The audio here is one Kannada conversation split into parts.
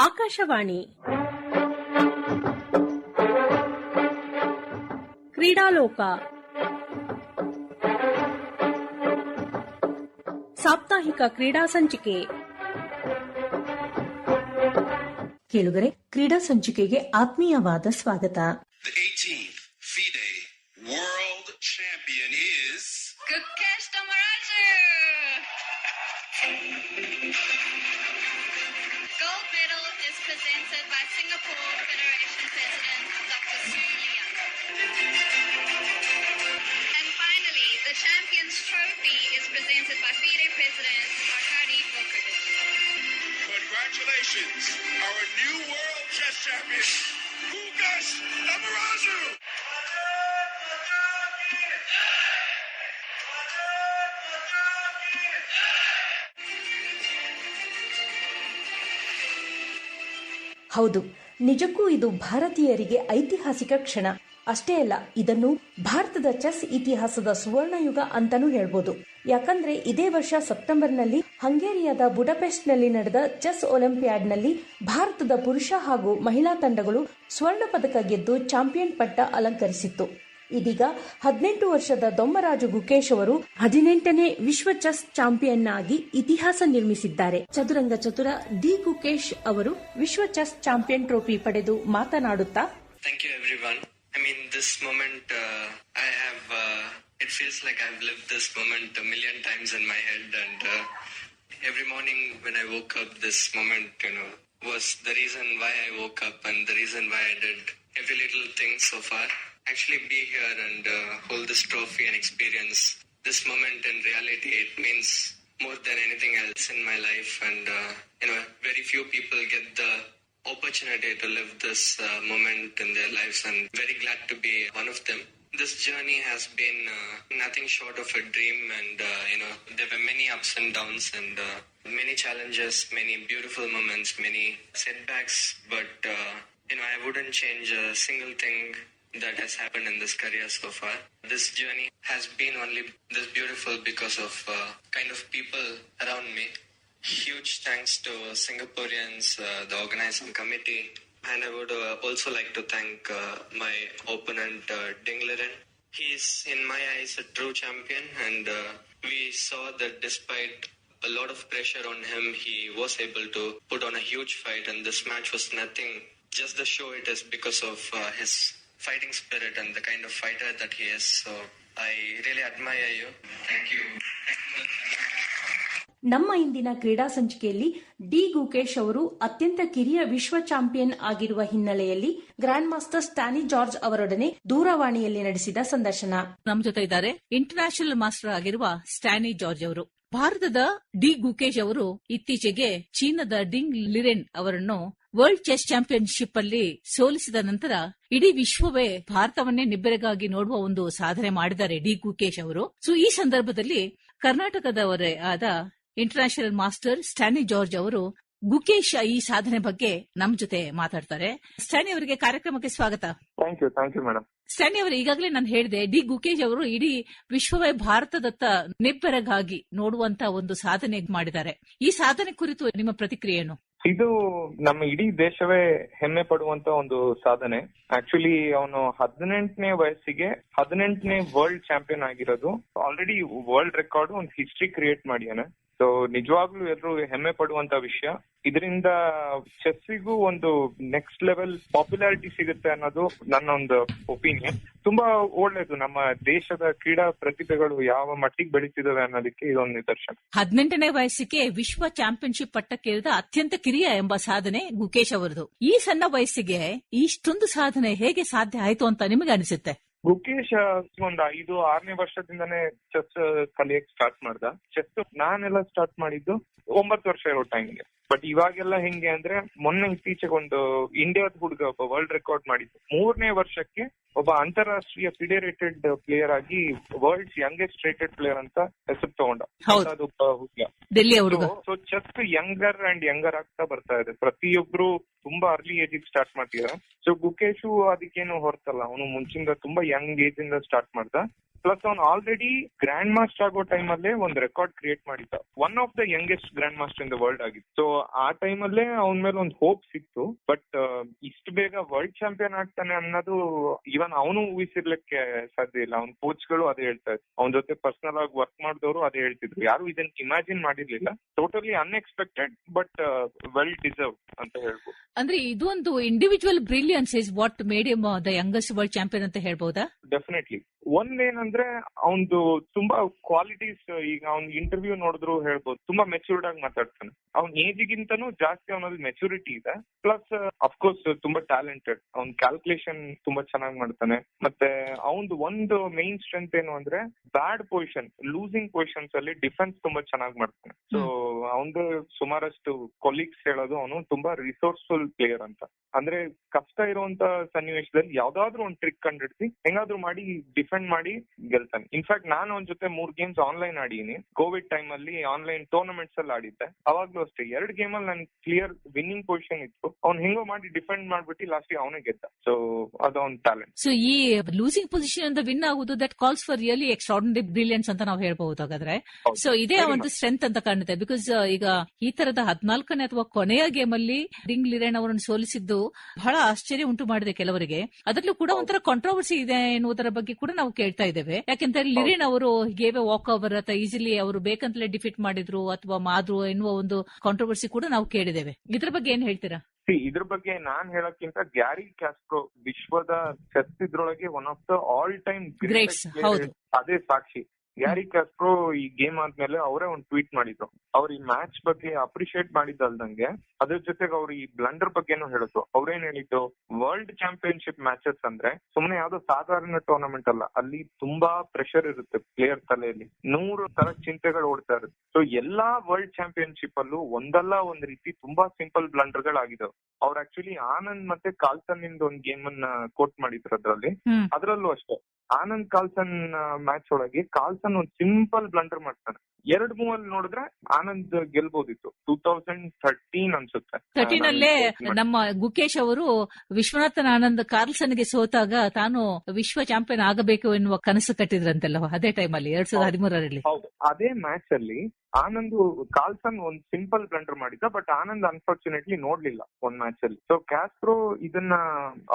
ಆಕಾಶವಾಣಿ. ಕ್ರೀಡಾಲೋಕ. ಸಾಪ್ತಾಹಿಕ ಕ್ರೀಡಾ ಸಂಚಿಕೆ. ಕೇಳುಗರೆ ಕ್ರೀಡಾ ಸಂಚಿಕೆಗೆ ಆತ್ಮೀಯವಾದ ಸ್ವಾಗತ. ಹೌದು, ನಿಜಕ್ಕೂ ಇದು ಭಾರತೀಯರಿಗೆ ಐತಿಹಾಸಿಕ ಕ್ಷಣ. ಅಷ್ಟೇ ಅಲ್ಲ, ಇದನ್ನು ಭಾರತದ ಚೆಸ್ ಇತಿಹಾಸದ ಸುವರ್ಣಯುಗ ಅಂತಾನೂ ಹೇಳ್ಬೋದು. ಯಾಕಂದ್ರೆ ಇದೇ ವರ್ಷ ಸೆಪ್ಟೆಂಬರ್ನಲ್ಲಿ ಹಂಗೇರಿಯಾದ ಬುಡಪೆಸ್ಟ್ನಲ್ಲಿ ನಡೆದ ಚೆಸ್ ಒಲಿಂಪಿಯಾಡ್ನಲ್ಲಿ ಭಾರತದ ಪುರುಷ ಹಾಗೂ ಮಹಿಳಾ ತಂಡಗಳು ಸ್ವರ್ಣ ಪದಕ ಗೆದ್ದು ಚಾಂಪಿಯನ್ ಪಟ್ಟ ಅಲಂಕರಿಸಿತ್ತು. ಇದೀಗ ಹದಿನೆಂಟು ವರ್ಷದ ದೊಮ್ಮರಾಜು ಗುಕೇಶ್ ಅವರು ಹದಿನೆಂಟನೇ ವಿಶ್ವ ಚೆಸ್ ಚಾಂಪಿಯನ್ ಆಗಿ ಇತಿಹಾಸ ನಿರ್ಮಿಸಿದ್ದಾರೆ ಚದುರಂಗ ಚತುರ ಡಿ ಗುಕೇಶ್ ಅವರು ವಿಶ್ವ ಚೆಸ್ ಚಾಂಪಿಯನ್ ಟ್ರೋಫಿ ಪಡೆದು ಮಾತನಾಡುತ್ತಾ thank you this moment, uh, I have, uh, it feels like I've lived this moment a million times in my head, and uh, every morning when I woke up, this moment, you know, was the reason why I woke up and the reason why I did every little thing so far. Actually, be here and uh, hold this trophy and experience this moment in reality, it means more than anything else in my life, and uh, you know, very few people get the opportunity to live this uh, moment in their lives and very glad to be one of them. This journey has been uh, nothing short of a dream. And uh, you know there were many ups and downs and uh, many challenges, many beautiful moments, many setbacks. But you know I wouldn't change a single thing that has happened in this career so far. This journey has been only this beautiful because of uh, kind of people around me. Huge thanks to Singaporeans, uh, the organizing committee, and I would uh, also like to thank uh, my opponent uh, Ding Liren. He's, in my eyes, a true champion, and uh, we saw that despite a lot of pressure on him, he was able to put on a huge fight, and this match was nothing. Just the show it is because of uh, his fighting spirit and the kind of fighter that he is. So I really admire you. Thank you. ನಮ್ಮ ಇಂದಿನ ಕ್ರೀಡಾ ಸಂಚಿಕೆಯಲ್ಲಿ ಡಿ ಗುಕೇಶ್ ಅವರು ಅತ್ಯಂತ ಕಿರಿಯ ವಿಶ್ವ ಚಾಂಪಿಯನ್ ಆಗಿರುವ ಹಿನ್ನೆಲೆಯಲ್ಲಿ ಗ್ರ್ಯಾಂಡ್ ಮಾಸ್ಟರ್ ಸ್ಟಾನಿ ಜಾರ್ಜ್ ಅವರೊಡನೆ ದೂರವಾಣಿಯಲ್ಲಿ ನಡೆಸಿದ ಸಂದರ್ಶನ ನಮ್ಮ ಜೊತೆ ಇದ್ದಾರೆ ಇಂಟರ್ನ್ಯಾಷನಲ್ ಮಾಸ್ಟರ್ ಆಗಿರುವ ಸ್ಟಾನಿ ಜಾರ್ಜ್ ಅವರು ಭಾರತದ ಡಿ ಗುಕೇಶ್ ಅವರು ಇತ್ತೀಚೆಗೆ ಚೀನಾದ ಡಿಂಗ್ ಲಿರೆನ್ ಅವರನ್ನು ವರ್ಲ್ಡ್ ಚೆಸ್ ಚಾಂಪಿಯನ್ಶಿಪ್ ಅಲ್ಲಿ ಸೋಲಿಸಿದ ನಂತರ ಇಡೀ ವಿಶ್ವವೇ ಭಾರತವನ್ನೇ ನಿಬ್ಬೆರಗಾಗಿ ನೋಡುವ ಒಂದು ಸಾಧನೆ ಮಾಡಿದ್ದಾರೆ ಡಿ ಗುಕೇಶ್ ಅವರು. ಸೊ ಈ ಸಂದರ್ಭದಲ್ಲಿ ಕರ್ನಾಟಕದವರೇ ಆದ ಇಂಟರ್ನ್ಯಾಷನಲ್ ಮಾಸ್ಟರ್ ಸ್ಟ್ಯಾನಿ ಜಾರ್ಜ್ ಅವರು ಗುಕೇಶ್ ಈ ಸಾಧನೆ ಬಗ್ಗೆ ನಮ್ ಜೊತೆ ಮಾತಾಡ್ತಾರೆ. ಸ್ಟ್ಯಾನಿ ಅವರಿಗೆ ಕಾರ್ಯಕ್ರಮಕ್ಕೆ ಸ್ವಾಗತ. Thank you thank you madam Stany ಅವರು ಈಗಾಗಲೇ ನಾನು ಹೇಳಿದೆ ಡಿ ಗುಕೇಶ್ ಅವರು ಇಡೀ ವಿಶ್ವವೇ ಭಾರತದತ್ತ ನಿಬ್ಬೆರಗಾಗಿ ನೋಡುವಂತ ಒಂದು ಸಾಧನೆ ಮಾಡಿದ್ದಾರೆ. ಈ ಸಾಧನೆ ಕುರಿತು ನಿಮ್ಮ ಪ್ರತಿಕ್ರಿಯೆ ಏನು? ಇದು ನಮ್ಮ ಇಡೀ ದೇಶವೇ ಹೆಮ್ಮೆ ಪಡುವಂತ ಒಂದು ಸಾಧನೆ. ಆಕ್ಚುಲಿ ಅವನು ಹದಿನೆಂಟನೇ ವಯಸ್ಸಿಗೆ ಹದಿನೆಂಟನೇ ವರ್ಲ್ಡ್ ಚಾಂಪಿಯನ್ ಆಗಿರೋದು. ಆಲ್ರೆಡಿ ವರ್ಲ್ಡ್ ರೆಕಾರ್ಡ್ ಒಂದು ಹಿಸ್ಟ್ರಿ ಕ್ರಿಯೇಟ್ ಮಾಡ್ಯಾನೆ ಸೊ ನಿಜವಾಗ್ಲೂ ಎಲ್ಲರೂ ಹೆಮ್ಮೆ ಪಡುವಂತ ವಿಷಯ. ಇದರಿಂದ ಚೆಸ್ಸಿಗೂ ಒಂದು ನೆಕ್ಸ್ಟ್ ಲೆವೆಲ್ ಪಾಪ್ಯುಲಾರಿಟಿ ಸಿಗುತ್ತೆ ಅನ್ನೋದು ನನ್ನ ಒಂದು ಒಪಿನಿಯನ್ ತುಂಬಾ ಒಳ್ಳೇದು. ನಮ್ಮ ದೇಶದ ಕ್ರೀಡಾ ಪ್ರತಿಭೆಗಳು ಯಾವ ಮಟ್ಟಿಗೆ ಬೆಳೀತಿದಾವೆ ಅನ್ನೋದಕ್ಕೆ ಇದೊಂದು ನಿದರ್ಶನ. ಹದಿನೆಂಟನೇ ವಯಸ್ಸಿಗೆ ವಿಶ್ವ ಚಾಂಪಿಯನ್ಶಿಪ್ ಪಟ್ಟಕ್ಕೇರಿದ ಅತ್ಯಂತ ಕಿರಿಯ ಎಂಬ ಸಾಧನೆ ಗುಕೇಶ್ ಅವರದು. ಈ ಸಣ್ಣ ವಯಸ್ಸಿಗೆ ಇಷ್ಟೊಂದು ಸಾಧನೆ ಹೇಗೆ ಸಾಧ್ಯ ಆಯ್ತು ಅಂತ ನಿಮಗೆ ಅನಿಸುತ್ತೆ? ಗುಕೇಶ್ ಒಂದ್ ಐದು ಆರನೇ ವರ್ಷದಿಂದಾನೇ ಚೆಸ್ ಕಲಿಯಕ್ ಸ್ಟಾರ್ಟ್ ಮಾಡ್ದ. ಚೆಸ್ ನಾನೆಲ್ಲ ಸ್ಟಾರ್ಟ್ ಮಾಡಿದ್ದು ಒಂಬತ್ತು ವರ್ಷ ಇರೋ ಟೈಮ್ಗೆ ಬಟ್ ಇವಾಗೆಲ್ಲ ಹೆಂಗೆ ಅಂದ್ರೆ ಮೊನ್ನೆ ಇತ್ತೀಚೆಗೆ ಒಂದು ಇಂಡಿಯಾದ ಹುಡುಗ ಒಬ್ಬ ವರ್ಲ್ಡ್ ರೆಕಾರ್ಡ್ ಮಾಡಿದ್ದು. ಮೂರನೇ ವರ್ಷಕ್ಕೆ ಒಬ್ಬ ಅಂತಾರಾಷ್ಟ್ರೀಯ ಫಿಡೆರೇಟೆಡ್ ಪ್ಲೇಯರ್ ಆಗಿ ವರ್ಲ್ಡ್ಸ್ ಯಂಗೆಸ್ಟ್ ರೇಟೆಡ್ ಪ್ಲೇಯರ್ ಅಂತ ಹೆಸರು ತಗೊಂಡ. ಹುಡುಗ. So chess younger and younger ಆಗ್ತಾ ಬರ್ತಾ ಇದೆ. ಪ್ರತಿಯೊಬ್ರು ತುಂಬಾ ಅರ್ಲಿ ಏಜ್ ಸ್ಟಾರ್ಟ್ ಮಾಡ್ತಿದ್ದಾರೆ ಸೊ ಗುಕೇಶು ಅದಕ್ಕೇನು ಹೊರತಲ್ಲ. ಅವನು ಮುಂಚಿಂದ ತುಂಬಾ ಯಂಗ್ ಏಜ್ ಇಂದ ಸ್ಟಾರ್ಟ್ ಮಾಡ್ದ. ಪ್ಲಸ್ ಅವ್ನು ಆಲ್ರೆಡಿ ಗ್ರ್ಯಾಂಡ್ ಮಾಸ್ಟರ್ ಆಗೋ ಟೈಮ್ ಅಲ್ಲೇ ಒಂದು ರೆಕಾರ್ಡ್ ಕ್ರಿಯೇಟ್ ಮಾಡಿದ್ದ. One of the youngest grand master in the world ಆಗಿತ್ತು. ಸೊ ಆ ಟೈಮ್ ಅಲ್ಲೇ ಅವನ ಮೇಲೆ ಒಂದು ಹೋಪ್ ಸಿಕ್ತು. ಬಟ್ ಇಷ್ಟು ಬೇಗ ವರ್ಲ್ಡ್ ಚಾಂಪಿಯನ್ ಆಗ್ತಾನೆ ಅನ್ನೋದು ಇವನ್ ಅವನು ಊಹಿಸಿರ್ಲಿಕ್ಕೆ ಸಾಧ್ಯ ಇಲ್ಲ. ಅವ್ನ ಕೋಚ್ಗಳು ಅದೇ ಹೇಳ್ತಾ ಇದ್ರು. ಅವನ ಜೊತೆ ಪರ್ಸನಲ್ ಆಗಿ ವರ್ಕ್ ಮಾಡಿದವರು ಅದೇ ಹೇಳ್ತಿದ್ರು. ಯಾರು ಇದನ್ನ imagine ಮಾಡಿರ್ಲಿಲ್ಲ. Totally unexpected but well deserve ಅಂತ ಹೇಳ್ಬೋದು. ಅಂದ್ರೆ ಇದು ಒಂದು individual brilliance is what made him the youngest world champion ಅಂತ ಹೇಳ್ಬಹುದಾ ಡೆಫಿನೆಟ್ಲಿ ಒಂದೇನಂದ್ರೆ ಅವನ್ದು ತುಂಬಾ ಕ್ವಾಲಿಟೀಸ್ ಈಗ ಅವ್ನ್ ಇಂಟರ್ವ್ಯೂ ನೋಡಿದ್ರು ಹೇಳ್ಬೋದು ತುಂಬಾ ಮೆಚೂರ್ಡ್ ಆಗಿ ಮಾತಾಡ್ತಾನೆ. ಅವ್ನ್ ಏಜ್ ಗಿಂತನೂ ಜಾಸ್ತಿ ಅವನಲ್ಲಿ ಮೆಚುರಿಟಿ ಇದೆ. ಪ್ಲಸ್ ಅಫ್ಕೋರ್ಸ್ ತುಂಬಾ ಟ್ಯಾಲೆಂಟೆಡ್ ಅವ್ನ್ ಕ್ಯಾಲ್ಕುಲೇಷನ್ ತುಂಬಾ ಚೆನ್ನಾಗಿ ಮಾಡ್ತಾನೆ. ಮತ್ತೆ ಅವನ್ದು ಒಂದು ಮೈನ್ ಸ್ಟ್ರೆಂತ್ ಏನು ಅಂದ್ರೆ ಬ್ಯಾಡ್ ಪೊಸಿಷನ್ ಲೂಸಿಂಗ್ ಪೊಸಿಷನ್ಸ್ ಅಲ್ಲಿ ಡಿಫೆನ್ಸ್ ತುಂಬಾ ಚೆನ್ನಾಗಿ ಮಾಡ್ತಾನೆ. ಸೊ ಅವನ್ದು ಸುಮಾರಷ್ಟು ಕೊಲೀಗ್ಸ್ ಹೇಳೋದು ಅವನು ತುಂಬಾ ರಿಸೋರ್ಸ್ಫುಲ್ ಪ್ಲೇಯರ್ ಅಂತ. ಅಂದ್ರೆ ಕಷ್ಟ ಇರುವಂತ ಸನ್ನಿವೇಶದಲ್ಲಿ ಯಾವ್ದಾದ್ರು ಒಂದ್ ಟ್ರಿಕ್ ಕಂಡಿಡ್ಸಿ ಹೆಂಗಾದ್ರೂ ಮಾಡಿ ಡಿಫೆಂಡ್ ಮಾಡಿ ಗೆಲ್ತಾನೆ. ಇನ್ಫ್ಯಾಕ್ಟ್ ನಾನು ಒಂದ್ ಜೊತೆ ಮೂರ್ ಗೇಮ್ಸ್ ಆನ್ಲೈನ್ ಆಡೀನಿ ಕೋವಿಡ್ ಟೈಮ್ ಅಲ್ಲಿ ಆನ್ಲೈನ್ ಟೂರ್ನಮೆಂಟ್ಸ್ ಅಲ್ಲಿ ಆಡಿದ್ದೆ. ಅವಾಗ್ಲೂ ಅಷ್ಟೇ ಎರಡ್ ಗೇಮ್ ಅಲ್ಲಿ ನನ್ ಕ್ಲಿಯರ್ ವಿನ್ನಿಂಗ್ ಪೊಸಿಷನ್ ಇತ್ತು. ಅವ್ನ್ ಹೆಂಗೋ ಮಾಡಿ ಡಿಫೆಂಡ್ ಮಾಡ್ಬಿಟ್ಟು ಲಾಸ್ಟ್ ಅವನೇ ಗೆದ್ದ. ಸೊ ಅದೊಂದ್ ಟ್ಯಾಲೆಂಟ್ ಸೊ ಈ ಲೂಸಿಂಗ್ ಪೊಸಿಷನ್ ಅಂತ ವಿನ್ ಆಗುದು that calls for really extraordinary brilliance ಅಂತ ನಾವು ಹೇಳ್ಬಹುದು ಹಾಗಾದ್ರೆ. ಸೊ ಇದೇ ಒಂದು ಸ್ಟ್ರೆಂತ್ ಅಂತ ಕಾಣುತ್ತೆ. ಬಿಕಾಸ್ ಈಗ ಈ ತರದ ಹದಿನಾಲ್ಕನೇ ಅಥವಾ ಕೊನೆಯ ಗೇಮ್ ಅಲ್ಲಿ ರಿಂಗ್ ಲಿರೇನ್ ಅವರನ್ನು ಸೋಲಿಸಿದ್ದು ಬಹಳ ಆಶ್ಚರ್ಯ ಉಂಟು ಮಾಡಿದೆ ಕೆಲವರಿಗೆ. ಅದರಲ್ಲೂ ಕೂಡ ಒಂಥರ ಕಾಂಟ್ರವರ್ಸಿ ಇದೆ ಎನ್ನುವುದರ ಬಗ್ಗೆ ಕೂಡ ನಾವು ಕೇಳ್ತಾ ಇದ್ದೇವೆ. ಯಾಕೆಂದ್ರೆ ಲಿರಿನ್ ಅವರು ಗೇವ್ ಎ ವಾಕ್ ಓವರ್ ಅಥವಾ ಈಸಿಲಿ ಅವರು ಬೇಕಂತಲೇ ಡಿಫೀಟ್ ಮಾಡಿದ್ರು ಅಥವಾ ಮಾದ್ರು ಎನ್ನುವ ಒಂದು ಕಾಂಟ್ರವರ್ಸಿ ಕೂಡ ನಾವು ಕೇಳಿದ್ದೇವೆ. ಇದ್ರ ಬಗ್ಗೆ ಏನ್ ಹೇಳ್ತೀರಾ? ಇದ್ರ ಬಗ್ಗೆ ನಾನ್ ಹೇಳಕ್ಕಿಂತ ಗ್ಯಾರಿ ಕ್ಯಾಸ್ಟ್ರೋ ವಿಶ್ವದ ಚೆಸ್ ಇದ್ರೊಳಗೆ one of the all time. ಅದೇ ಸಾಕ್ಷಿ. ಗ್ಯಾರಿ ಕ್ಯಾಸ್ಟ್ರೋ ಈ ಗೇಮ್ ಆದ್ಮೇಲೆ ಅವರೇ ಒಂದು ಟ್ವೀಟ್ ಮಾಡಿದ್ರು. ಅವ್ರ ಈ ಮ್ಯಾಚ್ ಬಗ್ಗೆ ಅಪ್ರಿಶಿಯೇಟ್ ಮಾಡಿದ್ದಲ್ದಂಗೆ ಅದ್ರ ಜೊತೆಗೆ ಅವ್ರು ಈ ಬ್ಲಂಡರ್ ಬಗ್ಗೆನೂ ಹೇಳಿದ್ರು. ಅವ್ರೇನ್ ಹೇಳಿದ್ದು? ವರ್ಲ್ಡ್ ಚಾಂಪಿಯನ್ಶಿಪ್ ಮ್ಯಾಚಸ್ ಅಂದ್ರೆ ಸುಮ್ನೆ ಯಾವ್ದೋ ಸಾಧಾರಣ ಟೂರ್ನಮೆಂಟ್ ಅಲ್ಲ ಅಲ್ಲಿ ತುಂಬಾ ಪ್ರೆಷರ್ ಇರುತ್ತೆ ಪ್ಲೇಯರ್ ತಲೆಯಲ್ಲಿ. ನೂರು ತರ ಚಿಂತೆಗಳು ಓಡ್ತಾ ಇರುತ್ತೆ. ಸೊ ಎಲ್ಲಾ ವರ್ಲ್ಡ್ ಚಾಂಪಿಯನ್ಶಿಪ್ ಅಲ್ಲೂ ಒಂದಲ್ಲ ಒಂದ್ ರೀತಿ ತುಂಬಾ ಸಿಂಪಲ್ ಬ್ಲಂಡರ್ ಗಳಾಗಿದವು. ಅವ್ರು ಆಕ್ಚುಲಿ ಆನಂದ್ ಮತ್ತೆ ಕಾಲ್ಸನ್ ಇಂದ ಒಂದ್ ಗೇಮ್ ಅನ್ನ ಕೋಟ್ ಮಾಡಿದ್ರು ಅದ್ರಲ್ಲಿ. ಅದ್ರಲ್ಲೂ ಅಷ್ಟೇ. ಆನಂದ್ ಕಾಲ್ಸನ್ ಮ್ಯಾಚ್ ಒಳಗೆ ಕಾಲ್ಸನ್ ಒಂದ್ ಸಿಂಪಲ್ ಬ್ಲಂಡರ್ ಮಾಡ್ತಾನೆ. ಎರಡ್ ಮೂವಲ್ಲಿ ನೋಡಿದ್ರೆ ಆನಂದ್ ಗೆಲ್ಬಹುದಿತ್ತು ಟೂ ತೌಸಂಡ್ ಥರ್ಟೀನ್ ಅನ್ಸುತ್ತೆ. ಥರ್ಟೀನ್ ಅಲ್ಲೇ ನಮ್ಮ ಗುಕೇಶ್ ಅವರು ವಿಶ್ವನಾಥನ್ ಆನಂದ್ ಕಾರ್ಲ್ಸನ್ಗೆ ಸೋತಾಗ ತಾನು ವಿಶ್ವ ಚಾಂಪಿಯನ್ ಆಗಬೇಕು ಎನ್ನುವ ಕನಸು ಕಟ್ಟಿದ್ರಂತೆಲ್ಲ ಅದೇ ಟೈಮ್ ಅಲ್ಲಿ ಎರಡ್ ಸಾವಿರದ ಹದಿಮೂರರಲ್ಲಿ? ಹೌದು. ಅದೇ ಮ್ಯಾಚ್ ಅಲ್ಲಿ ಆನಂದ್ ಕಾಲ್ಸನ್ ಒಂದ್ ಸಿಂಪಲ್ ಬ್ಲಂಡರ್ ಮಾಡಿದ್ದ ಬಟ್ ಆನಂದ್ ಅನ್ಫಾರ್ಚುನೇಟ್ಲಿ ನೋಡ್ಲಿಲ್ಲ ಒಂದ್ ಮ್ಯಾಚ್ ಅಲ್ಲಿ. ಸೊ ಕ್ಯಾಸ್ಟ್ರೋ ಇದನ್ನ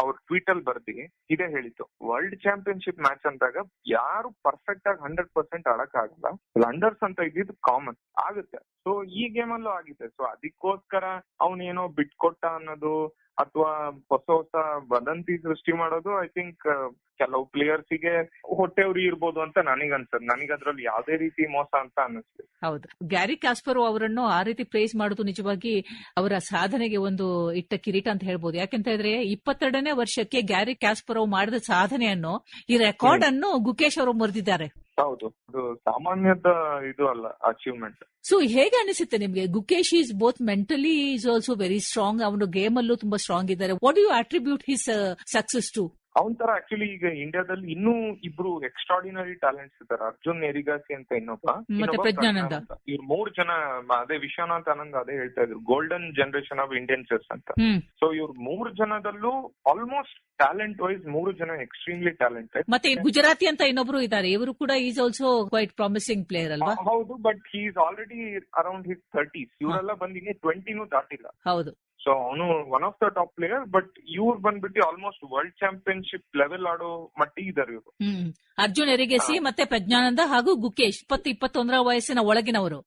ಅವ್ರ ಟ್ವೀಟ್ ಅಲ್ಲಿ ಬರ್ದಿ ಇದೇ ಹೇಳಿತ್ತು. ವರ್ಲ್ಡ್ ಚಾಂಪಿಯನ್ಶಿಪ್ ಮ್ಯಾಚ್ ಅಂದಾಗ ಯಾರು ಪರ್ಫೆಕ್ಟ್ ಆಗಿ ಹಂಡ್ರೆಡ್ ಪರ್ಸೆಂಟ್ ಆಡಕ್ ಆಗಲ್ಲ ಬ್ಲಂಡರ್ಸ್ ಅಂತ ಇದ್ದಿದ್ದು ಕಾಮನ್ ಆಗುತ್ತೆ. ಸೊ ಈ ಗೇಮ್ ಅಲ್ಲೂ ಆಗಿದೆ. ಸೊ ಅದಕ್ಕೋಸ್ಕರ ಅವನೇನೋ ಬಿಟ್ಕೊಟ್ಟ ಅನ್ನೋದು ಅಥವಾ ಹೊಸ ಹೊಸ ವದಂತಿ ಸೃಷ್ಟಿ ಮಾಡೋದು ಐ ಥಿಂಕ್ ಕೆಲವು ಪ್ಲೇಯರ್ಸ್ಗೆ ಹೊಟ್ಟೆ ಉರಿ ಇರ್ಬೋದು ಅಂತ ನನಗನ್ಸದ್ ನನಗೆ ಅದ್ರಲ್ಲಿ ಯಾವುದೇ ರೀತಿ ಮೋಸ ಅಂತ ಅನ್ನಿಸ್ತು ಹೌದು. ಗ್ಯಾರಿ ಕ್ಯಾಸ್ಪರ್ ಅವರನ್ನು ಆ ರೀತಿ ಪ್ರೇಸ್ ಮಾಡೋದು ನಿಜವಾಗಿ ಅವರ ಸಾಧನೆಗೆ ಒಂದು ಇಟ್ಟ ಕಿರೀಟ ಅಂತ ಹೇಳ್ಬೋದು. ಯಾಕೆಂತ ಹೇಳಿದ್ರೆ ಇಪ್ಪತ್ತೆರಡನೇ ವರ್ಷಕ್ಕೆ ಗ್ಯಾರಿ ಕ್ಯಾಸ್ಪರ್ ಮಾಡಿದ ಸಾಧನೆಯನ್ನು ಈ ರೆಕಾರ್ಡ್ ಅನ್ನು ಗುಕೇಶ್ ಅವರು ಮುರಿದಿದ್ದಾರೆ. ಹೌದು. ಅದು ಸಾಮಾನ್ಯದ ಇದು ಅಲ್ಲ ಅಚೀವ್ಮೆಂಟ್ ಸೊ ಹೇಗೆ ಅನಿಸುತ್ತೆ ನಿಮಗೆ? Gukesh is both mentally is also very strong ಅವನು ಗೇಮ್ ಅಲ್ಲೂ ತುಂಬಾ ಸ್ಟ್ರಾಂಗ್ ಇದ್ದಾರೆ. What you attribute his success to ಅವನ್ ತರ ಆಕ್ಚುಲಿ ಈಗ ಇಂಡಿಯಾದಲ್ಲಿ ಇನ್ನೂ ಇಬ್ರು ಎಕ್ಸ್ಟ್ರಾಡಿನರಿ ಟ್ಯಾಲೆಂಟ್ಸ್ ಇದ್ದಾರೆ. ಅರ್ಜುನ್ ನೆರಿಗಾಸಿ ಅಂತ ಇನ್ನೊಬ್ಬ ಇವ್ರ ಮೂರ್ ಜನ ಅದೇ ವಿಶ್ವನಾಥ್ ಆನಂದ್ ಅದೇ ಹೇಳ್ತಾ ಇದ್ರು. Golden generation of Indian chess ಅಂತ. ಸೊ ಇವ್ರ ಮೂರ್ ಜನದಲ್ಲೂ ಆಲ್ಮೋಸ್ಟ್ ಟ್ಯಾಲೆಂಟ್ ವೈಸ್ ಮೂರು ಜನ ಎಕ್ಸ್ಟ್ರೀಮ್ಲಿ ಟ್ಯಾಲೆಂಟೆಡ್ ಮತ್ತೆ ಗುಜರಾತಿ ಅಂತ ಇನ್ನೊಬ್ರು ಇದ್ದಾರೆ. ಇವರು ಕೂಡ is also quite promising player ಅಲ್ವಾ? ಹೌದು but he is already around his thirties ಇವರೆಲ್ಲ ಬಂದಿನಿ ಟ್ವೆಂಟಿನೂ ದಾಟಿಲ್ಲ. ಹೌದು. ಸೊ ಅವನು one of the top player but ಇವ್ರು ಬಂದ್ಬಿಟ್ಟು ಆಲ್ಮೋಸ್ಟ್ ವರ್ಲ್ಡ್ ಚಾಂಪಿಯನ್ಶಿಪ್ ಲೆವೆಲ್ ಆಡೋ ಮಟ್ಟಿಗೆ ಇದಾರೆ ಇವರು. ಅರ್ಜುನ್ ಎರಿಗೇಸಿ ಮತ್ತೆ ಪ್ರಜ್ಞಾನಂದ ಹಾಗೂ ಗುಕೇಶ್ ಇಪ್ಪತ್ತು ಇಪ್ಪತ್ತೊಂದರ ವಯಸ್ಸಿನ ಒಳಗಿನವರು.